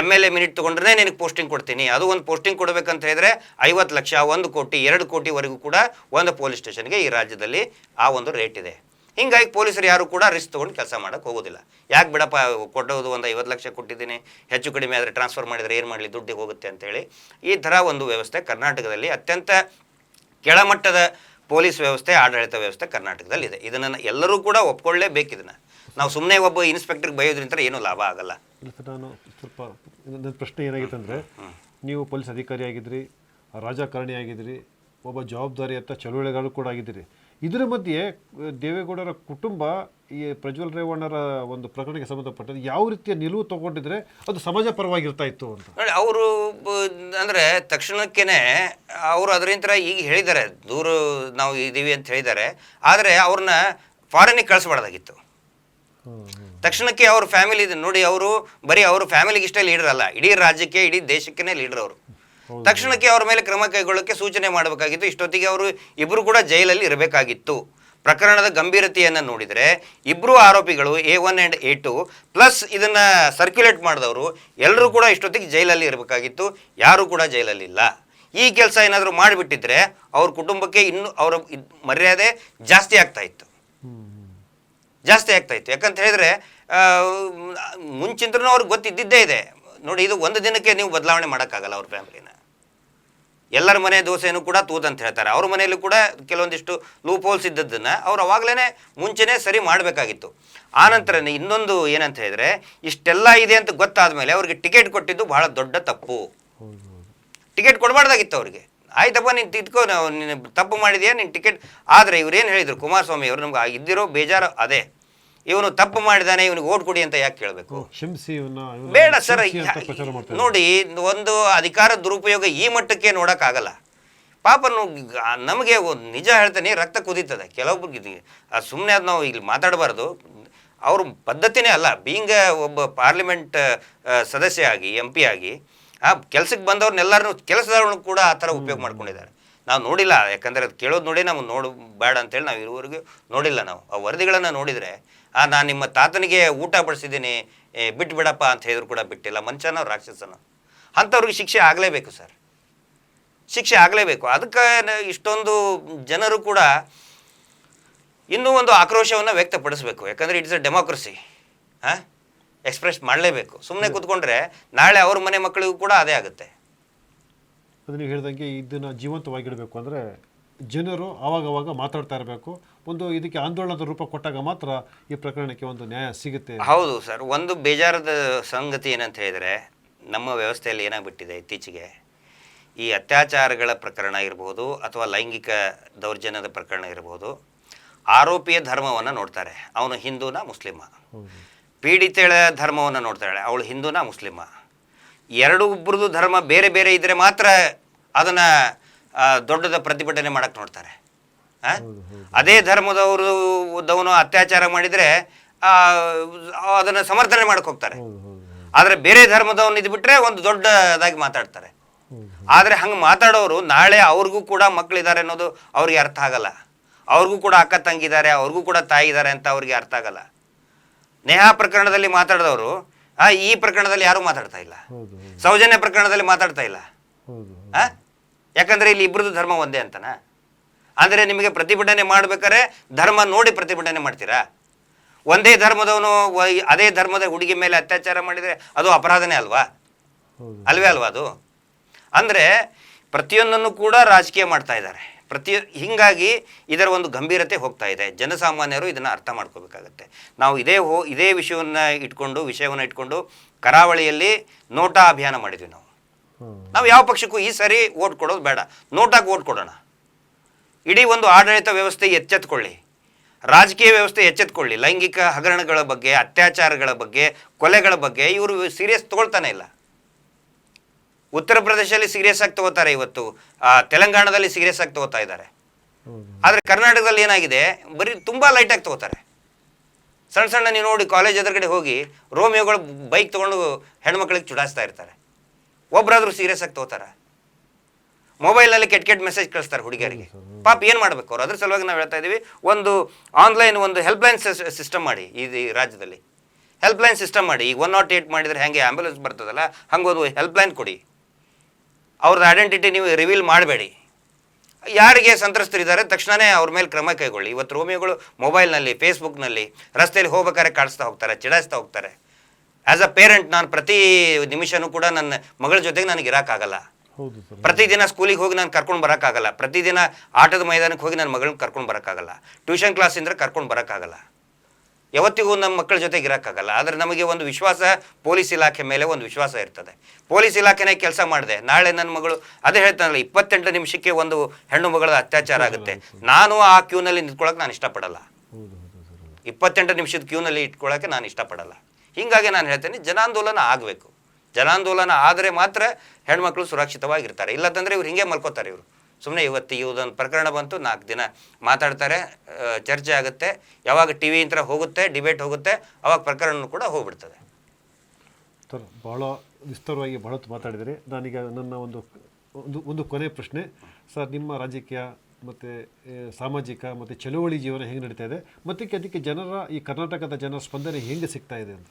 ಎಂ ಎಲ್ ಎ ಮಿನಿಟ್ ತೊಗೊಂಡ್ರೆ ನಿನಗೆ ಪೋಸ್ಟಿಂಗ್ ಕೊಡ್ತೀನಿ. ಅದು ಒಂದು ಪೋಸ್ಟಿಂಗ್ ಕೊಡಬೇಕಂತ ಹೇಳಿದ್ರೆ ಐವತ್ತು ಲಕ್ಷ ಒಂದು ಕೋಟಿ ಎರಡು ಕೋಟಿವರೆಗೂ ಕೂಡ ಒಂದು ಪೊಲೀಸ್ ಸ್ಟೇಷನ್ಗೆ ಈ ರಾಜ್ಯದಲ್ಲಿ ಆ ಒಂದು ರೇಟ್ ಇದೆ. ಹಿಂಗಾಗಿ ಪೊಲೀಸರು ಯಾರು ಕೂಡ ರಿಸ್ಕ್ ತೊಗೊಂಡು ಕೆಲಸ ಮಾಡೋಕ್ಕೆ ಹೋಗೋದಿಲ್ಲ. ಯಾಕೆ ಬಿಡಪ್ಪ ಕೊಡೋದು ಒಂದು ಐವತ್ತು ಲಕ್ಷ ಕೊಟ್ಟಿದ್ದೀನಿ, ಹೆಚ್ಚು ಕಡಿಮೆ ಆದರೆ ಟ್ರಾನ್ಸ್ಫರ್ ಮಾಡಿದರೆ ಏನು ಮಾಡಲಿ, ದುಡ್ಡಿಗೆ ಹೋಗುತ್ತೆ ಅಂತೇಳಿ. ಈ ಥರ ಒಂದು ವ್ಯವಸ್ಥೆ ಕರ್ನಾಟಕದಲ್ಲಿ ಅತ್ಯಂತ ಕೆಳಮಟ್ಟದ ಪೊಲೀಸ್ ವ್ಯವಸ್ಥೆ, ಆಡಳಿತ ವ್ಯವಸ್ಥೆ ಕರ್ನಾಟಕದಲ್ಲಿದೆ ಇದನ್ನು ಎಲ್ಲರೂ ಕೂಡ ಒಪ್ಕೊಳ್ಳೇಬೇಕು ಇದನ್ನು. ನಾವು ಸುಮ್ಮನೆ ಒಬ್ಬ ಇನ್ಸ್ಪೆಕ್ಟರ್ಗೆ ಬೈಯೋದ್ರಿಂದ ಏನೂ ಲಾಭ ಆಗಲ್ಲ. ನಾನು ಸ್ವಲ್ಪ ಪ್ರಶ್ನೆ ಏನಾಗಿತ್ತು ಅಂದರೆ, ನೀವು ಪೊಲೀಸ್ ಅಧಿಕಾರಿ ಆಗಿದ್ರಿ, ರಾಜಕಾರಣಿ ಆಗಿದ್ರಿ, ಒಬ್ಬ ಜವಾಬ್ದಾರಿಯತ್ತ ಚಳುವಳಿಗಳು ಕೂಡ ಆಗಿದ್ದೀರಿ. ಇದರ ಮಧ್ಯೆ ದೇವೇಗೌಡರ ಕುಟುಂಬ, ಈ ಪ್ರಜ್ವಲ್ ರೇವಣ್ಣರ ಒಂದು ಪ್ರಕರಣಕ್ಕೆ ಸಂಬಂಧಪಟ್ಟದ್ದು ಯಾವ ರೀತಿಯ ನಿಲುವು ತಗೊಂಡಿದ್ರೆ ಅದು ಸಮಾಜ ಪರವಾಗಿರ್ತಾ ಇತ್ತು ಅಂತ? ನೋಡಿ, ಅವರು ಅಂದರೆ ತಕ್ಷಣಕ್ಕೇನೆ ಅವರು ಅದರಿಂದ ಈಗ ಹೇಳಿದ್ದಾರೆ, ದೂರ ನಾವು ಇದ್ದೀವಿ ಅಂತ ಹೇಳಿದ್ದಾರೆ, ಆದರೆ ಅವ್ರನ್ನ ಫಾರಿನಿಗೆ ಕಳಿಸ್ಬಾರ್ದಾಗಿತ್ತು. ತಕ್ಷಣಕ್ಕೆ ಅವ್ರ ಫ್ಯಾಮಿಲಿ ನೋಡಿ, ಅವರು ಬರೀ ಅವರು ಫ್ಯಾಮಿಲಿಗೆ ಇಷ್ಟೇ ಲೀಡರ್ ಅಲ್ಲ, ಇಡೀ ರಾಜ್ಯಕ್ಕೆ, ಇಡೀ ದೇಶಕ್ಕೇ ಲೀಡರ್ ಅವರು. ತಕ್ಷಣಕ್ಕೆ ಅವರ ಮೇಲೆ ಕ್ರಮ ಕೈಗೊಳ್ಳೋಕ್ಕೆ ಸೂಚನೆ ಮಾಡಬೇಕಾಗಿತ್ತು. ಇಷ್ಟೊತ್ತಿಗೆ ಅವರು ಇಬ್ಬರು ಕೂಡ ಜೈಲಲ್ಲಿ ಇರಬೇಕಾಗಿತ್ತು. ಪ್ರಕರಣದ ಗಂಭೀರತೆಯನ್ನು ನೋಡಿದರೆ ಇಬ್ಬರು ಆರೋಪಿಗಳು A one and A two plus ಇದನ್ನು ಸರ್ಕ್ಯುಲೇಟ್ ಮಾಡಿದವರು ಎಲ್ಲರೂ ಕೂಡ ಇಷ್ಟೊತ್ತಿಗೆ ಜೈಲಲ್ಲಿ ಇರಬೇಕಾಗಿತ್ತು. ಯಾರೂ ಕೂಡ ಜೈಲಲ್ಲಿಲ್ಲ ಈ ಕೆಲಸ ಏನಾದರೂ ಮಾಡಿಬಿಟ್ಟಿದ್ರೆ ಅವ್ರ ಕುಟುಂಬಕ್ಕೆ ಇನ್ನೂ ಅವರ ಮರ್ಯಾದೆ ಜಾಸ್ತಿ ಆಗ್ತಾ ಇತ್ತು. ಜಾಸ್ತಿ ಆಗ್ತಾ ಇತ್ತು. ಯಾಕಂತ ಹೇಳಿದ್ರೆ ಮುಂಚಿಂದ್ರೂ ಅವ್ರಿಗೆ ಗೊತ್ತಿದ್ದಿದ್ದೇ ಇದೆ. ನೋಡಿ, ಇದು ಒಂದು ದಿನಕ್ಕೆ ನೀವು ಬದಲಾವಣೆ ಮಾಡೋಕ್ಕಾಗಲ್ಲ ಅವ್ರ ಫ್ಯಾಮಿಲಿನ. ಎಲ್ಲರ ಮನೆ ದೋಸೆನೂ ಕೂಡ ತೂತ್ ಅಂತ ಹೇಳ್ತಾರೆ. ಅವ್ರ ಮನೆಯಲ್ಲೂ ಕೂಡ ಕೆಲವೊಂದಿಷ್ಟು ಲೂಪ್ ಹೋಲ್ಸ್ ಇದ್ದದ್ದನ್ನು ಅವ್ರು ಅವಾಗಲೇ ಮುಂಚೆನೇ ಸರಿ ಮಾಡಬೇಕಾಗಿತ್ತು. ಆನಂತರ ಇನ್ನೊಂದು ಏನಂತ ಹೇಳಿದ್ರೆ, ಇಷ್ಟೆಲ್ಲ ಇದೆ ಅಂತ ಗೊತ್ತಾದ ಮೇಲೆ ಅವ್ರಿಗೆ ಟಿಕೆಟ್ ಕೊಟ್ಟಿದ್ದು ಬಹಳ ದೊಡ್ಡ ತಪ್ಪು. ಟಿಕೆಟ್ ಕೊಡಬಾರ್ದಾಗಿತ್ತು ಅವ್ರಿಗೆ. ಆಯ್ತಪ್ಪ, ನೀನು ತಿದ್ಕೋ, ನೀನು ತಪ್ಪು ಮಾಡಿದ್ಯಾ, ನೀನು ಟಿಕೆಟ್ ಆದರೆ ಇವ್ರು ಏನು ಹೇಳಿದರು, ಕುಮಾರಸ್ವಾಮಿ ಅವರು ನಮ್ಗೆ ಇದ್ದಿರೋ ಬೇಜಾರು ಅದೇ. ಇವನು ತಪ್ಪು ಮಾಡಿದಾನೆ ಇವನಿಗೆ ಓಟ್ ಕೊಡಿ ಅಂತ ಯಾಕೆ ಕೇಳಬೇಕು? ಬೇಡ ಸರ್ ನೋಡಿ ಒಂದು ಅಧಿಕಾರ ದುರುಪಯೋಗ ಈ ಮಟ್ಟಕ್ಕೆ ನೋಡೋಕ್ಕಾಗಲ್ಲ. ಪಾಪ ನಮಗೆ ಒಂದ್ ನಿಜ ಹೇಳ್ತೇನೆ ರಕ್ತ ಕುದೀತದೆ. ಕೆಲವೊಬ್ರಿಗೆ ಸುಮ್ಮನೆ ಅದು ನಾವು ಇಲ್ಲಿ ಮಾತಾಡಬಾರ್ದು. ಅವ್ರ ಪದ್ಧತಿನೇ ಅಲ್ಲ ಬೀಂಗ ಒಬ್ಬ ಪಾರ್ಲಿಮೆಂಟ್ ಸದಸ್ಯ ಆಗಿ ಎಂ ಪಿ ಆಗಿ ಆ ಕೆಲಸಕ್ಕೆ ಬಂದವ್ರನ್ನೆಲ್ಲರೂ ಕೆಲಸದವ್ರನ್ನು ಕೂಡ ಆ ಥರ ಉಪಯೋಗ ಮಾಡ್ಕೊಂಡಿದ್ದಾರೆ. ನಾವು ನೋಡಿಲ್ಲ ಯಾಕಂದರೆ ಅದು ಕೇಳೋದು ನೋಡಿ ನಾವು ನೋಡು ಬೇಡ ಅಂತೇಳಿ ನಾವು ಇರುವವರೆಗೂ ನೋಡಿಲ್ಲ ನಾವು. ಆ ವರದಿಗಳನ್ನು ನೋಡಿದರೆ ನಾನು ನಿಮ್ಮ ತಾತನಿಗೆ ಊಟ ಬಡಿಸಿದ್ದೀನಿ. ಏ, ಬಿಟ್ಟು ಬಿಡಪ್ಪ ಅಂತ ಹೇಳಿದ್ರು ಕೂಡ ಬಿಟ್ಟಿಲ್ಲ. ಮನುಷ್ಯನೋ ರಾಕ್ಷಸನೋ. ಅಂಥವ್ರಿಗೆ ಶಿಕ್ಷೆ ಆಗಲೇಬೇಕು ಸರ್. ಶಿಕ್ಷೆ ಆಗಲೇಬೇಕು. ಅದಕ್ಕೆ ಇಷ್ಟೊಂದು ಜನರು ಕೂಡ ಇನ್ನೂ ಒಂದು ಆಕ್ರೋಶವನ್ನು ವ್ಯಕ್ತಪಡಿಸಬೇಕು. ಯಾಕಂದರೆ ಇಟ್ಸ್ ಅ ಡೆಮೋಕ್ರಸಿ. ಹಾಂ? ಎಕ್ಸ್ಪ್ರೆಸ್ ಮಾಡಲೇಬೇಕು. ಸುಮ್ಮನೆ ಕೂತ್ಕೊಂಡ್ರೆ ನಾಳೆ ಅವ್ರ ಮನೆ ಮಕ್ಕಳಿಗೂ ಕೂಡ ಅದೇ ಆಗುತ್ತೆ. ನೀವು ಹೇಳ್ದಂಗೆ ಇದನ್ನ ಜೀವಂತವಾಗಿಡಬೇಕು. ಅಂದರೆ ಜನರು ಆವಾಗವಾಗ ಮಾತಾಡ್ತಾ ಇರಬೇಕು. ಒಂದು ಇದಕ್ಕೆ ಆಂದೋಲನದ ರೂಪ ಕೊಟ್ಟಾಗ ಮಾತ್ರ ಈ ಪ್ರಕರಣಕ್ಕೆ ಒಂದು ನ್ಯಾಯ ಸಿಗುತ್ತೆ. ಹೌದು ಸರ್. ಒಂದು ಬೇಜಾರದ ಸಂಗತಿ ಏನಂತ ಹೇಳಿದರೆ, ನಮ್ಮ ವ್ಯವಸ್ಥೆಯಲ್ಲಿ ಏನಾಗ್ಬಿಟ್ಟಿದೆ ಇತ್ತೀಚೆಗೆ, ಈ ಅತ್ಯಾಚಾರಗಳ ಪ್ರಕರಣ ಇರ್ಬೋದು ಅಥವಾ ಲೈಂಗಿಕ ದೌರ್ಜನ್ಯದ ಪ್ರಕರಣ ಇರ್ಬೋದು, ಆರೋಪಿಯ ಧರ್ಮವನ್ನು ನೋಡ್ತಾರೆ. ಅವನು ಹಿಂದೂನ ಮುಸ್ಲಿಮ. ಪೀಡಿತಳ ಧರ್ಮವನ್ನು ನೋಡ್ತಾಳೆ. ಅವಳು ಹಿಂದೂನ ಮುಸ್ಲಿಮ. ಎರಡು ಒಬ್ಬರದು ಧರ್ಮ ಬೇರೆ ಬೇರೆ ಇದ್ದರೆ ಮಾತ್ರ ಅದನ್ನು ದೊಡ್ಡದ ಪ್ರತಿಭಟನೆ ಮಾಡೋಕ್ಕೆ ನೋಡ್ತಾರೆ? ಅದೇ ಧರ್ಮದವರು ದವನು ಅತ್ಯಾಚಾರ ಮಾಡಿದರೆ ಅದನ್ನು ಸಮರ್ಥನೆ ಮಾಡಕ್ಕೆ ಹೋಗ್ತಾರೆ. ಆದರೆ ಬೇರೆ ಧರ್ಮದವನು ಇದ್ಬಿಟ್ರೆ ಒಂದು ದೊಡ್ಡದಾಗಿ ಮಾತಾಡ್ತಾರೆ. ಆದರೆ ಹಂಗೆ ಮಾತಾಡೋರು ನಾಳೆ ಅವ್ರಿಗೂ ಕೂಡ ಮಕ್ಕಳಿದ್ದಾರೆ ಅನ್ನೋದು ಅವ್ರಿಗೆ ಅರ್ಥ ಆಗಲ್ಲ. ಅವ್ರಿಗೂ ಕೂಡ ಅಕ್ಕ ತಂಗಿದ್ದಾರೆ ಅವ್ರಿಗೂ ಕೂಡ ತಾಯಿ ಇದ್ದಾರೆ ಅಂತ ಅವ್ರಿಗೆ ಅರ್ಥ ಆಗಲ್ಲ. ನೇಹಾ ಪ್ರಕರಣದಲ್ಲಿ ಮಾತಾಡಿದವರು ಈ ಪ್ರಕರಣದಲ್ಲಿ ಯಾರೂ ಮಾತಾಡ್ತಾ ಇಲ್ಲ. ಸೌಜನ್ಯ ಪ್ರಕರಣದಲ್ಲಿ ಮಾತಾಡ್ತಾ ಇಲ್ಲ? ಯಾಕಂದ್ರೆ ಇಲ್ಲಿ ಇಬ್ಬರದು ಧರ್ಮ ಒಂದೇ ಅಂತನಾ? ಅಂದರೆ ನಿಮಗೆ ಪ್ರತಿಭಟನೆ ಮಾಡ್ಬೇಕಾದ್ರೆ ಧರ್ಮ ನೋಡಿ ಪ್ರತಿಭಟನೆ ಮಾಡ್ತೀರಾ? ಒಂದೇ ಧರ್ಮದವನು ಅದೇ ಧರ್ಮದ ಹುಡುಗಿ ಮೇಲೆ ಅತ್ಯಾಚಾರ ಮಾಡಿದರೆ ಅದು ಅಪರಾಧನೇ ಅಲ್ವಾ? ಅಲ್ವೇ ಅಲ್ವಾ ಅದು? ಅಂದರೆ ಪ್ರತಿಯೊಂದನ್ನು ಕೂಡ ರಾಜಕೀಯ ಮಾಡ್ತಾ ಇದ್ದಾರೆ. ಪ್ರತಿ ಹೀಗಾಗಿ ಇದರ ಒಂದು ಗಂಭೀರತೆ ಹೋಗ್ತಾ ಇದೆ. ಜನಸಾಮಾನ್ಯರು ಇದನ್ನು ಅರ್ಥ ಮಾಡ್ಕೋಬೇಕಾಗತ್ತೆ. ನಾವು ಇದೇ ಹೋ ಇದೇ ವಿಷಯವನ್ನು ಇಟ್ಕೊಂಡು ವಿಷಯವನ್ನು ಇಟ್ಕೊಂಡು ಕರಾವಳಿಯಲ್ಲಿ ನೋಟಾ ಅಭಿಯಾನ ಮಾಡಿದ್ವಿ ನಾವು. ನಾವು ಯಾವ ಪಕ್ಷಕ್ಕೂ ಈ ಸರಿ ಓಟ್ ಕೊಡೋದು ಬೇಡ. ನೋಟಾಗಿ ಓಟ್ ಕೊಡೋಣ. ಇಡೀ ಒಂದು ಆಡಳಿತ ವ್ಯವಸ್ಥೆ ಎಚ್ಚೆತ್ಕೊಳ್ಳಿ. ರಾಜಕೀಯ ವ್ಯವಸ್ಥೆ ಎಚ್ಚೆತ್ಕೊಳ್ಳಿ. ಲೈಂಗಿಕ ಹಗರಣಗಳ ಬಗ್ಗೆ ಅತ್ಯಾಚಾರಗಳ ಬಗ್ಗೆ ಕೊಲೆಗಳ ಬಗ್ಗೆ ಇವರು ಸೀರಿಯಸ್ ತಗೊಳ್ತಾನೆ ಇಲ್ಲ. ಉತ್ತರ ಪ್ರದೇಶದಲ್ಲಿ ಸೀರಿಯಸ್ ಆಗಿ ತಗೋತಾರೆ ಇವತ್ತು. ತೆಲಂಗಾಣದಲ್ಲಿ ಸೀರಿಯಸ್ ಆಗಿ ತಗೋತಾ ಇದ್ದಾರೆ. ಆದರೆ ಕರ್ನಾಟಕದಲ್ಲಿ ಏನಾಗಿದೆ? ಬರೀ ತುಂಬ ಲೈಟಾಗಿ ತಗೋತಾರೆ. ಸಣ್ಣ ಸಣ್ಣ ನೀವು ನೋಡಿ ಕಾಲೇಜ್ ಎದುರುಗಡೆ ಹೋಗಿ ರೋಮಿಯೋಗಳು ಬೈಕ್ ತೊಗೊಂಡು ಹೆಣ್ಮಕ್ಳಿಗೆ ಚುಡಾಯಿಸ್ತಾ ಇರ್ತಾರೆ. ಒಬ್ಬರಾದರೂ ಸೀರಿಯಸ್ ಆಗಿ ತಗೋತಾರೆ. ಮೊಬೈಲಲ್ಲಿ ಕೆಟ್ಟ ಕೆಟ್ಟ ಮೆಸೇಜ್ ಕಳಿಸ್ತಾರೆ ಹುಡುಗಿಯರಿಗೆ. ಪಾಪ ಏನು ಮಾಡ್ಬೇಕು ಅವ್ರು? ಅದ್ರ ಸಲುವಾಗಿ ನಾವು ಹೇಳ್ತಾ ಇದ್ದೀವಿ ಒಂದು ಆನ್ಲೈನ್ ಒಂದು ಹೆಲ್ಪ್ಲೈನ್ ಸಿಸ್ಟಮ್ ಮಾಡಿ ಈ ರಾಜ್ಯದಲ್ಲಿ ರಾಜ್ಯದಲ್ಲಿ. ಹೆಲ್ಪ್ಲೈನ್ ಸಿಸ್ಟಮ್ ಮಾಡಿ, ಈಗ ಒನ್ ನಾಟ್ ಏಟ್ ಮಾಡಿದರೆ ಹೆಂಗೆ ಆ್ಯಂಬುಲೆನ್ಸ್ ಬರ್ತದಲ್ಲ, ಹಂಗೊಂದು ಹೆಲ್ಪ್ಲೈನ್ ಕೊಡಿ. ಅವ್ರದ್ದು ಐಡೆಂಟಿಟಿ ನೀವು ರಿವೀಲ್ ಮಾಡಬೇಡಿ. ಯಾರಿಗೆ ಸಂತ್ರಸ್ತರಿದ್ದಾರೆ ತಕ್ಷಣವೇ ಅವ್ರ ಮೇಲೆ ಕ್ರಮ ಕೈಗೊಳ್ಳಿ. ಇವತ್ತು ರೋಮಿಯೋಗಳು ಮೊಬೈಲ್ನಲ್ಲಿ ಫೇಸ್ಬುಕ್ನಲ್ಲಿ ರಸ್ತೆಯಲ್ಲಿ ಹೋಗ್ಬೇಕಾದ್ರೆ ಕಾಡಿಸ್ತಾ ಹೋಗ್ತಾರೆ, ಚಿಡಾಯಿಸ್ತಾ ಹೋಗ್ತಾರೆ. ಆ್ಯಸ್ ಅ ಪೇರೆಂಟ್ ನಾನು ಪ್ರತಿ ನಿಮಿಷನೂ ಕೂಡ ನನ್ನ ಮಗಳ ಜೊತೆಗೆ ನನಗೆ ಇರೋಕ್ಕಾಗಲ್ಲ ಪ್ರತಿದಿನ ಸ್ಕೂಲಿಗೆ ಹೋಗಿ ನಾನು ಕರ್ಕೊಂಡು ಬರೋಕ್ಕಾಗಲ್ಲ. ಪ್ರತಿದಿನ ಆಟದ ಮೈದಾನಕ್ಕೆ ಹೋಗಿ ನನ್ನ ಮಗಳನ್ನ ಕರ್ಕೊಂಡು ಬರೋಕ್ಕಾಗಲ್ಲ. ಟ್ಯೂಷನ್ ಕ್ಲಾಸಿಂದ ಕರ್ಕೊಂಡು ಬರೋಕ್ಕಾಗಲ್ಲ. ಯಾವತ್ತಿಗೂ ನಮ್ಮ ಮಕ್ಕಳ ಜೊತೆಗೆ ಇರೋಕ್ಕಾಗಲ್ಲ. ಆದರೆ ನಮಗೆ ಒಂದು ವಿಶ್ವಾಸ ಪೊಲೀಸ್ ಇಲಾಖೆ ಮೇಲೆ ಒಂದು ವಿಶ್ವಾಸ ಇರ್ತದೆ. ಪೊಲೀಸ್ ಇಲಾಖೆನೇ ಕೆಲಸ ಮಾಡಿದೆ. ನಾಳೆ ನನ್ನ ಮಗಳು ಅದೇ ಹೇಳ್ತಾನಲ್ಲ ಇಪ್ಪತ್ತೆಂಟು ನಿಮಿಷಕ್ಕೆ ಒಂದು ಹೆಣ್ಣು ಮಗಳ ಅತ್ಯಾಚಾರ ಆಗುತ್ತೆ. ನಾನು ಆ ಕ್ಯೂನಲ್ಲಿ ನಿಂತ್ಕೊಳ್ಳೋಕೆ ನಾನು ಇಷ್ಟಪಡಲ್ಲ. ಇಪ್ಪತ್ತೆಂಟು ನಿಮಿಷದ ಕ್ಯೂನಲ್ಲಿ ಇಟ್ಕೊಳ್ಳೋಕೆ ನಾನು ಇಷ್ಟಪಡಲ್ಲ. ಹೀಗಾಗಿ ನಾನು ಹೇಳ್ತೇನೆ ಜನಾಂದೋಲನ ಆಗಬೇಕು. ಜನಾಂದೋಲನ ಆದರೆ ಮಾತ್ರ ಹೆಣ್ಮಕ್ಳು ಸುರಕ್ಷಿತವಾಗಿರ್ತಾರೆ. ಇಲ್ಲದಂದ್ರೆ ಇವ್ರು ಹಿಂಗೆ ಮಲ್ಕೋತಾರೆ ಇವರು. ಸುಮ್ಮನೆ ಇವತ್ತು ಇವುದೊಂದು ಪ್ರಕರಣ ಬಂತು, ನಾಲ್ಕು ದಿನ ಮಾತಾಡ್ತಾರೆ ಚರ್ಚೆ ಆಗುತ್ತೆ. ಯಾವಾಗ ಟಿ ವಿ ಇಂತ್ರ ಹೋಗುತ್ತೆ, ಡಿಬೇಟ್ ಹೋಗುತ್ತೆ, ಅವಾಗ ಪ್ರಕರಣ ಕೂಡ ಹೋಗ್ಬಿಡ್ತದೆ. ಭಾಳ ವಿಸ್ತಾರವಾಗಿ ಭಾಳ ಮಾತಾಡಿದರೆ. ನಾನೀಗ ನನ್ನ ಒಂದು ಒಂದು ಒಂದು ಕೊನೆ ಪ್ರಶ್ನೆ. ಸರ್, ನಿಮ್ಮ ರಾಜಕೀಯ ಮತ್ತು ಸಾಮಾಜಿಕ ಮತ್ತು ಚಳುವಳಿ ಜೀವನ ಹೆಂಗೆ ನಡೀತಾ ಇದೆ? ಮತ್ತು ಅದಕ್ಕೆ ಜನರ, ಈ ಕರ್ನಾಟಕದ ಜನರ ಸ್ಪಂದನೆ ಹೆಂಗೆ ಸಿಗ್ತಾ ಇದೆ ಅಂತ?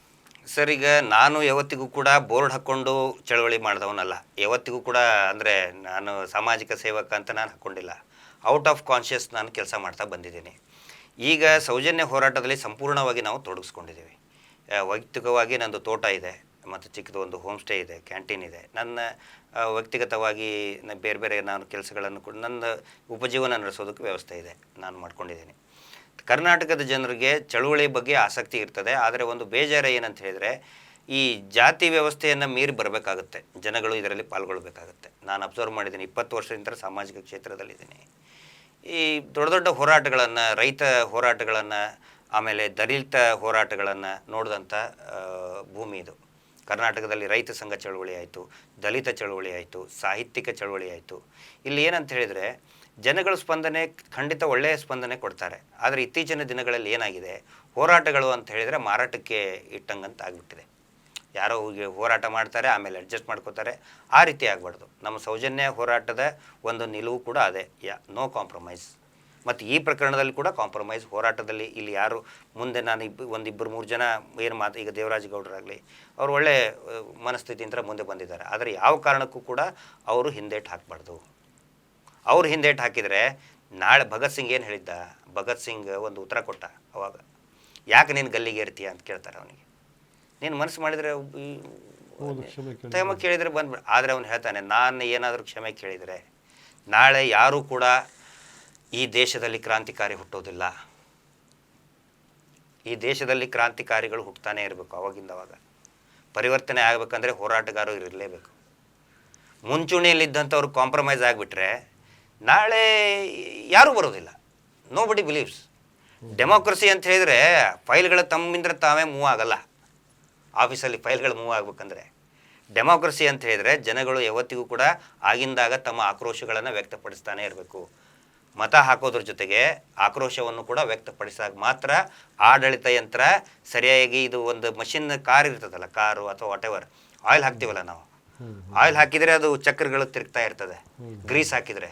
ಸರ್, ಈಗ ನಾನು ಯಾವತ್ತಿಗೂ ಕೂಡ ಬೋರ್ಡ್ ಹಾಕ್ಕೊಂಡು ಚಳವಳಿ ಮಾಡಿದವನಲ್ಲ. ಯಾವತ್ತಿಗೂ ಕೂಡ ಅಂದರೆ ನಾನು ಸಾಮಾಜಿಕ ಸೇವಕ ಅಂತ ನಾನು ಹಾಕ್ಕೊಂಡಿಲ್ಲ ಔಟ್ ಆಫ್ ಕಾನ್ಷಿಯಸ್ ನಾನು ಕೆಲಸ ಮಾಡ್ತಾ ಬಂದಿದ್ದೀನಿ. ಈಗ ಸೌಜನ್ಯ ಹೋರಾಟದಲ್ಲಿ ಸಂಪೂರ್ಣವಾಗಿ ನಾವು ತೊಡಗಿಸ್ಕೊಂಡಿದ್ದೀವಿ. ವೈಯಕ್ತಿಕವಾಗಿ ನಂದು ತೋಟ ಇದೆ, ಮತ್ತು ಚಿಕ್ಕದು ಒಂದು ಹೋಮ್ ಸ್ಟೇ ಇದೆ, ಕ್ಯಾಂಟೀನ್ ಇದೆ. ನನ್ನ ವ್ಯಕ್ತಿಗತವಾಗಿ ಬೇರೆ ಬೇರೆ ನಾನು ಕೆಲಸಗಳನ್ನು ಕೂಡ ನನ್ನ ಉಪಜೀವನ ನಡೆಸೋದಕ್ಕೆ ವ್ಯವಸ್ಥೆ ಇದೆ. ನಾನು ಮಾಡ್ಕೊಂಡಿದ್ದೀನಿ. ಕರ್ನಾಟಕದ ಜನರಿಗೆ ಚಳುವಳಿ ಬಗ್ಗೆ ಆಸಕ್ತಿ ಇರ್ತದೆ. ಆದರೆ ಒಂದು ಬೇಜಾರ ಏನಂತ ಹೇಳಿದರೆ, ಈ ಜಾತಿ ವ್ಯವಸ್ಥೆಯನ್ನು ಮೀರಿ ಬರಬೇಕಾಗುತ್ತೆ. ಜನಗಳು ಇದರಲ್ಲಿ ಪಾಲ್ಗೊಳ್ಬೇಕಾಗುತ್ತೆ. ನಾನು ಅಬ್ಸರ್ವ್ ಮಾಡಿದ್ದೀನಿ. ಇಪ್ಪತ್ತು ವರ್ಷದಿಂದ ಸಾಮಾಜಿಕ ಕ್ಷೇತ್ರದಲ್ಲಿದ್ದೀನಿ. ಈ ದೊಡ್ಡ ದೊಡ್ಡ ಹೋರಾಟಗಳನ್ನು, ರೈತ ಹೋರಾಟಗಳನ್ನು, ಆಮೇಲೆ ದಲಿತ ಹೋರಾಟಗಳನ್ನು ನೋಡಿದಂಥ ಭೂಮಿ ಇದು. ಕರ್ನಾಟಕದಲ್ಲಿ ರೈತ ಸಂಘ ಚಳುವಳಿ ಆಯಿತು, ದಲಿತ ಚಳುವಳಿ ಆಯಿತು, ಸಾಹಿತ್ಯಿಕ ಚಳುವಳಿ ಆಯಿತು. ಇಲ್ಲಿ ಏನಂತ ಹೇಳಿದರೆ ಜನಗಳ ಸ್ಪಂದನೆ ಖಂಡಿತ ಒಳ್ಳೆಯ ಸ್ಪಂದನೆ ಕೊಡ್ತಾರೆ. ಆದರೆ ಇತ್ತೀಚಿನ ದಿನಗಳಲ್ಲಿ ಏನಾಗಿದೆ? ಹೋರಾಟಗಳು ಅಂತ ಹೇಳಿದರೆ ಮಾರಾಟಕ್ಕೆ ಇಟ್ಟಂಗಂತ ಆಗಿಬಿಟ್ಟಿದೆ ಯಾರೋ ಹೋಗಿ ಹೋರಾಟ ಮಾಡ್ತಾರೆ, ಆಮೇಲೆ ಅಡ್ಜಸ್ಟ್ ಮಾಡ್ಕೋತಾರೆ. ಆ ರೀತಿ ಆಗಬಾರ್ದು. ನಮ್ಮ ಸೌಜನ್ಯ ಹೋರಾಟದ ಒಂದು ನಿಲುವು ಕೂಡ ಅದೇ. Yeah, no compromise. ಮತ್ತು ಈ ಪ್ರಕರಣದಲ್ಲಿ ಕೂಡ ಕಾಂಪ್ರಮೈಸ್. ಹೋರಾಟದಲ್ಲಿ ಇಲ್ಲಿ ಯಾರು ಮುಂದೆ ನಾನು ಇಬ್ಬ ಒಂದಿಬ್ಬರು ಮೂರು ಜನ ಏನು ಮಾತು, ಈಗ ದೇವರಾಜ ಗೌಡರಾಗಲಿ, ಅವರು ಒಳ್ಳೆ ಮನಸ್ಥಿತಿಯಿಂದ ಮುಂದೆ ಬಂದಿದ್ದಾರೆ. ಆದರೆ ಯಾವ ಕಾರಣಕ್ಕೂ ಕೂಡ ಅವರು ಹಿಂದೇಟು ಹಾಕಬಾರ್ದು. ಅವ್ರು ಹಿಂದೇಟು ಹಾಕಿದರೆ ನಾಳೆ ಭಗತ್ ಸಿಂಗ್ ಏನು ಹೇಳಿದ್ದ? ಭಗತ್ ಸಿಂಗ್ ಒಂದು ಉತ್ತರ ಕೊಟ್ಟ ಅವಾಗ. ಯಾಕೆ ನೀನು ಗಲ್ಲಿಗೆ ಇರ್ತೀಯ ಅಂತ ಕೇಳ್ತಾರೆ ಅವನಿಗೆ. ನೀನು ಮನಸ್ಸು ಮಾಡಿದರೆ ಕ್ಷಮೆ ಕೇಳಿ. ಕ್ಷಮೆ ಕೇಳಿದರೆ. ಬಂದ್ಬಿಡ ಆದರೆ ಅವನು ಹೇಳ್ತಾನೆ ನಾನು ಏನಾದರೂ ಕ್ಷಮೆ ಕೇಳಿದರೆ ನಾಳೆ ಯಾರೂ ಕೂಡ ಈ ದೇಶದಲ್ಲಿ ಕ್ರಾಂತಿಕಾರಿ ಹುಟ್ಟೋದಿಲ್ಲ. ಈ ದೇಶದಲ್ಲಿ ಕ್ರಾಂತಿಕಾರಿಗಳು ಹುಟ್ಟತಾನೆ ಇರಬೇಕು ಅವಾಗಿಂದ ಅವಾಗ. ಪರಿವರ್ತನೆ ಆಗಬೇಕಂದ್ರೆ ಹೋರಾಟಗಾರರು ಇರಲೇಬೇಕು. ಮುಂಚೂಣಿಯಲ್ಲಿದ್ದಂಥವ್ರು ಕಾಂಪ್ರಮೈಸ್ ಆಗಿಬಿಟ್ರೆ ನಾಳೆ ಯಾರೂ ಬರೋದಿಲ್ಲ. ನೋ ಬಡಿ ಬಿಲೀವ್ಸ್ ಡೆಮೋಕ್ರಸಿ ಅಂತ ಹೇಳಿದರೆ ಫೈಲ್ಗಳು ತಮ್ಮಿಂದ ತಾವೇ ಮೂವ್ ಆಗಲ್ಲ. ಆಫೀಸಲ್ಲಿ ಫೈಲ್ಗಳು ಮೂವ್ ಆಗಬೇಕಂದ್ರೆ. ಡೆಮೋಕ್ರಸಿ ಅಂತ ಹೇಳಿದರೆ ಜನಗಳು ಯಾವತ್ತಿಗೂ ಕೂಡ ಆಗಿಂದಾಗ ತಮ್ಮ ಆಕ್ರೋಶಗಳನ್ನು ವ್ಯಕ್ತಪಡಿಸ್ತಾನೆ ಇರಬೇಕು. ಮತ ಹಾಕೋದ್ರ ಜೊತೆಗೆ ಆಕ್ರೋಶವನ್ನು ಕೂಡ ವ್ಯಕ್ತಪಡಿಸಿದಾಗ ಮಾತ್ರ ಆಡಳಿತ ಯಂತ್ರ ಸರಿಯಾಗಿ ಇದು ಒಂದು ಮಷಿನ್ ಕಾರ್ ಇರ್ತದಲ್ಲ ಕಾರು ಅಥವಾ ವಾಟ್ ಎವರ್ ಆಯಿಲ್ ಹಾಕ್ತೀವಲ್ಲ ನಾವು. ಆಯಿಲ್ ಹಾಕಿದರೆ ಅದು ಚಕ್ರಗಳು ತಿರುಗ್ತಾ ಇರ್ತದೆ. ಗ್ರೀಸ್ ಹಾಕಿದರೆ.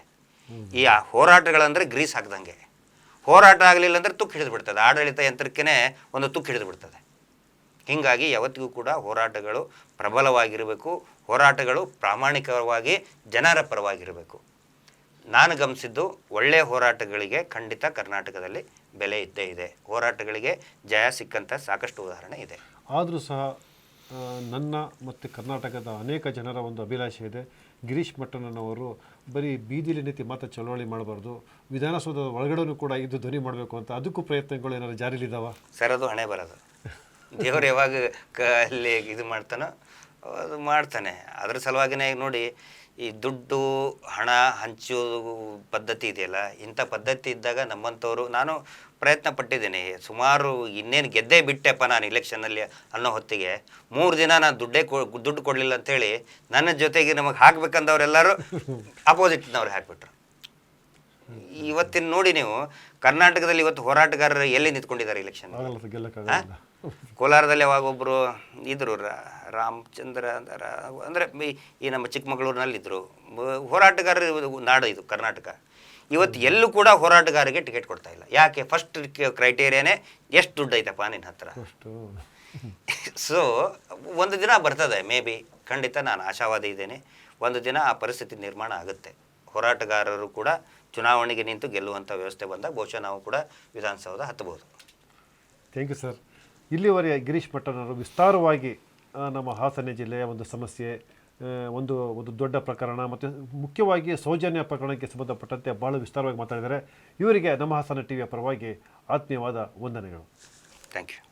ಈ ಹೋರಾಟಗಳಂದರೆ ಗ್ರೀಸ್ ಹಾಕ್ದಂಗೆ. ಹೋರಾಟ ಆಗಲಿಲ್ಲ ಅಂದ್ರೆ ತುಕ್ಕು ಹಿಡಿದು ಬಿಡ್ತದೆ. ಆಡಳಿತ ಯಂತ್ರಕ್ಕೇ ಒಂದು ತುಕ್ಕು ಹಿಡಿದು ಬಿಡ್ತದೆ. ಹೀಗಾಗಿ ಯಾವತ್ತಿಗೂ ಕೂಡ ಹೋರಾಟಗಳು ಪ್ರಬಲವಾಗಿರಬೇಕು. ಹೋರಾಟಗಳು ಪ್ರಾಮಾಣಿಕವಾಗಿ ಜನರ ಪರವಾಗಿರಬೇಕು. ನಾನು ಗಮನಿಸಿದ್ದು ಒಳ್ಳೆಯ ಹೋರಾಟಗಳಿಗೆ ಖಂಡಿತ ಕರ್ನಾಟಕದಲ್ಲಿ ಬೆಲೆ ಇದ್ದೇ ಇದೆ. ಹೋರಾಟಗಳಿಗೆ ಜಯ ಸಿಕ್ಕಂಥ ಸಾಕಷ್ಟು ಉದಾಹರಣೆ ಇದೆ. ಆದರೂ ಸಹ ನನ್ನ ಮತ್ತು ಕರ್ನಾಟಕದ ಅನೇಕ ಜನರ ಒಂದು ಅಭಿಲಾಷೆ ಇದೆ. ಗಿರೀಶ್ ಮಟ್ಟಣ್ಣನವರು ಬರೀ ಬೀದಿಲಿ ನೀತಿ ಮಾತ್ರ ಚಳವಳಿ ಮಾಡಬಾರ್ದು, ವಿಧಾನಸೌಧದ ಒಳಗಡೆನೂ ಕೂಡ ಇದು ಧ್ವನಿ ಮಾಡಬೇಕು ಅಂತ ಅದಕ್ಕೂ ಪ್ರಯತ್ನಗಳು ಏನಾದ್ರು ಜಾರಿಲಿದ್ದಾವ ಸರ್, ಅದು ಹಣೆ ಬರೋದು. ದೇವರು ಯಾವಾಗ ಕ ಅಲ್ಲಿ ಇದು ಮಾಡ್ತಾನೋ ಅದು ಮಾಡ್ತಾನೆ. ಅದ್ರ ಸಲುವಾಗಿನೇ ನೋಡಿ ಈ ದುಡ್ಡು, ಹಣ ಹಂಚೋ ಪದ್ಧತಿ ಇದೆಯಲ್ಲ, ಇಂಥ ಪದ್ಧತಿ ಇದ್ದಾಗ ನಮ್ಮಂಥವ್ರು, ನಾನು ಪ್ರಯತ್ನ ಪಟ್ಟಿದ್ದೀನಿ. ಸುಮಾರು ಇನ್ನೇನು ಗೆದ್ದೇ ಬಿಟ್ಟೆಪ್ಪ ನಾನು ಇಲೆಕ್ಷನ್ನಲ್ಲಿ ಅನ್ನೋ ಹೊತ್ತಿಗೆ. ಮೂರು ದಿನ ನಾನು ದುಡ್ಡೇ ಕೊ ದುಡ್ಡು ಕೊಡಲಿಲ್ಲ ಅಂತೇಳಿ ನನ್ನ ಜೊತೆಗೆ ನಮಗೆ ಹಾಕ್ಬೇಕಂದವರೆಲ್ಲರೂ ಅಪೋಸಿಟ್ನವ್ರು ಹಾಕ್ಬಿಟ್ರು. ಇವತ್ತಿನ ನೋಡಿ ನೀವು ಕರ್ನಾಟಕದಲ್ಲಿ ಇವತ್ತು ಹೋರಾಟಗಾರರು ಎಲ್ಲಿ ನಿಂತ್ಕೊಂಡಿದ್ದಾರೆ ಇಲೆಕ್ಷನ್ ಕೋಲಾರದಲ್ಲಿ ಯಾವಾಗ ಒಬ್ಬರು ಇದ್ರು ರಾಮಚಂದ್ರ ಅಂದರೆ ಅಂದ್ರೆ ಈ- ನಮ್ಮ ಚಿಕ್ಕಮಗಳೂರಿನಲ್ಲಿದ್ದರು ಹೋರಾಟಗಾರರು ನಾಡು ಇದು ಕರ್ನಾಟಕ. ಇವತ್ತು ಎಲ್ಲೂ ಕೂಡ ಹೋರಾಟಗಾರರಿಗೆ ಟಿಕೆಟ್ ಕೊಡ್ತಾ ಇಲ್ಲ. ಯಾಕೆ? ಫಸ್ಟ್ ಕ್ರೈಟೇರಿಯಾನೇ ಎಷ್ಟು ದುಡ್ಡು ಐತಪ್ಪ ನಿನ್ನ ಹತ್ರ? ಸೊ ಒಂದು ದಿನ ಬರ್ತದೆ ಮೇ ಬಿ ಖಂಡಿತ ನಾನು ಆಶಾವಾದಿ ಇದ್ದೇನೆ. ಒಂದು ದಿನ ಆ ಪರಿಸ್ಥಿತಿ ನಿರ್ಮಾಣ ಆಗುತ್ತೆ. ಹೋರಾಟಗಾರರು ಕೂಡ ಚುನಾವಣೆಗೆ ನಿಂತು ಗೆಲ್ಲುವಂಥ ವ್ಯವಸ್ಥೆ ಬಂದಾಗ ಬಹುಶಃ ನಾವು ಕೂಡ ವಿಧಾನಸೌಧ ಹತ್ತಬಹುದು. ಥ್ಯಾಂಕ್ ಯು ಸರ್ ಇಲ್ಲಿವರೆಗೆ ಗಿರೀಶ್ ಪಟ್ಟಣರು ವಿಸ್ತಾರವಾಗಿ ನಮ್ಮ ಹಾಸನ ಜಿಲ್ಲೆಯ ಒಂದು ಸಮಸ್ಯೆ ಒಂದು ಒಂದು ದೊಡ್ಡ ಪ್ರಕರಣ ಮತ್ತು ಮುಖ್ಯವಾಗಿ ಸೌಜನ್ಯ ಪ್ರಕರಣಕ್ಕೆ ಸಂಬಂಧಪಟ್ಟಂತೆ ಭಾಳ ವಿಸ್ತಾರವಾಗಿ ಮಾತಾಡಿದ್ದಾರೆ. ಇವರಿಗೆ ನಮ್ಮ ಹಾಸನ ಟಿವಿಯ ಪರವಾಗಿ ಆತ್ಮೀಯವಾದ ವಂದನೆಗಳು. Thank you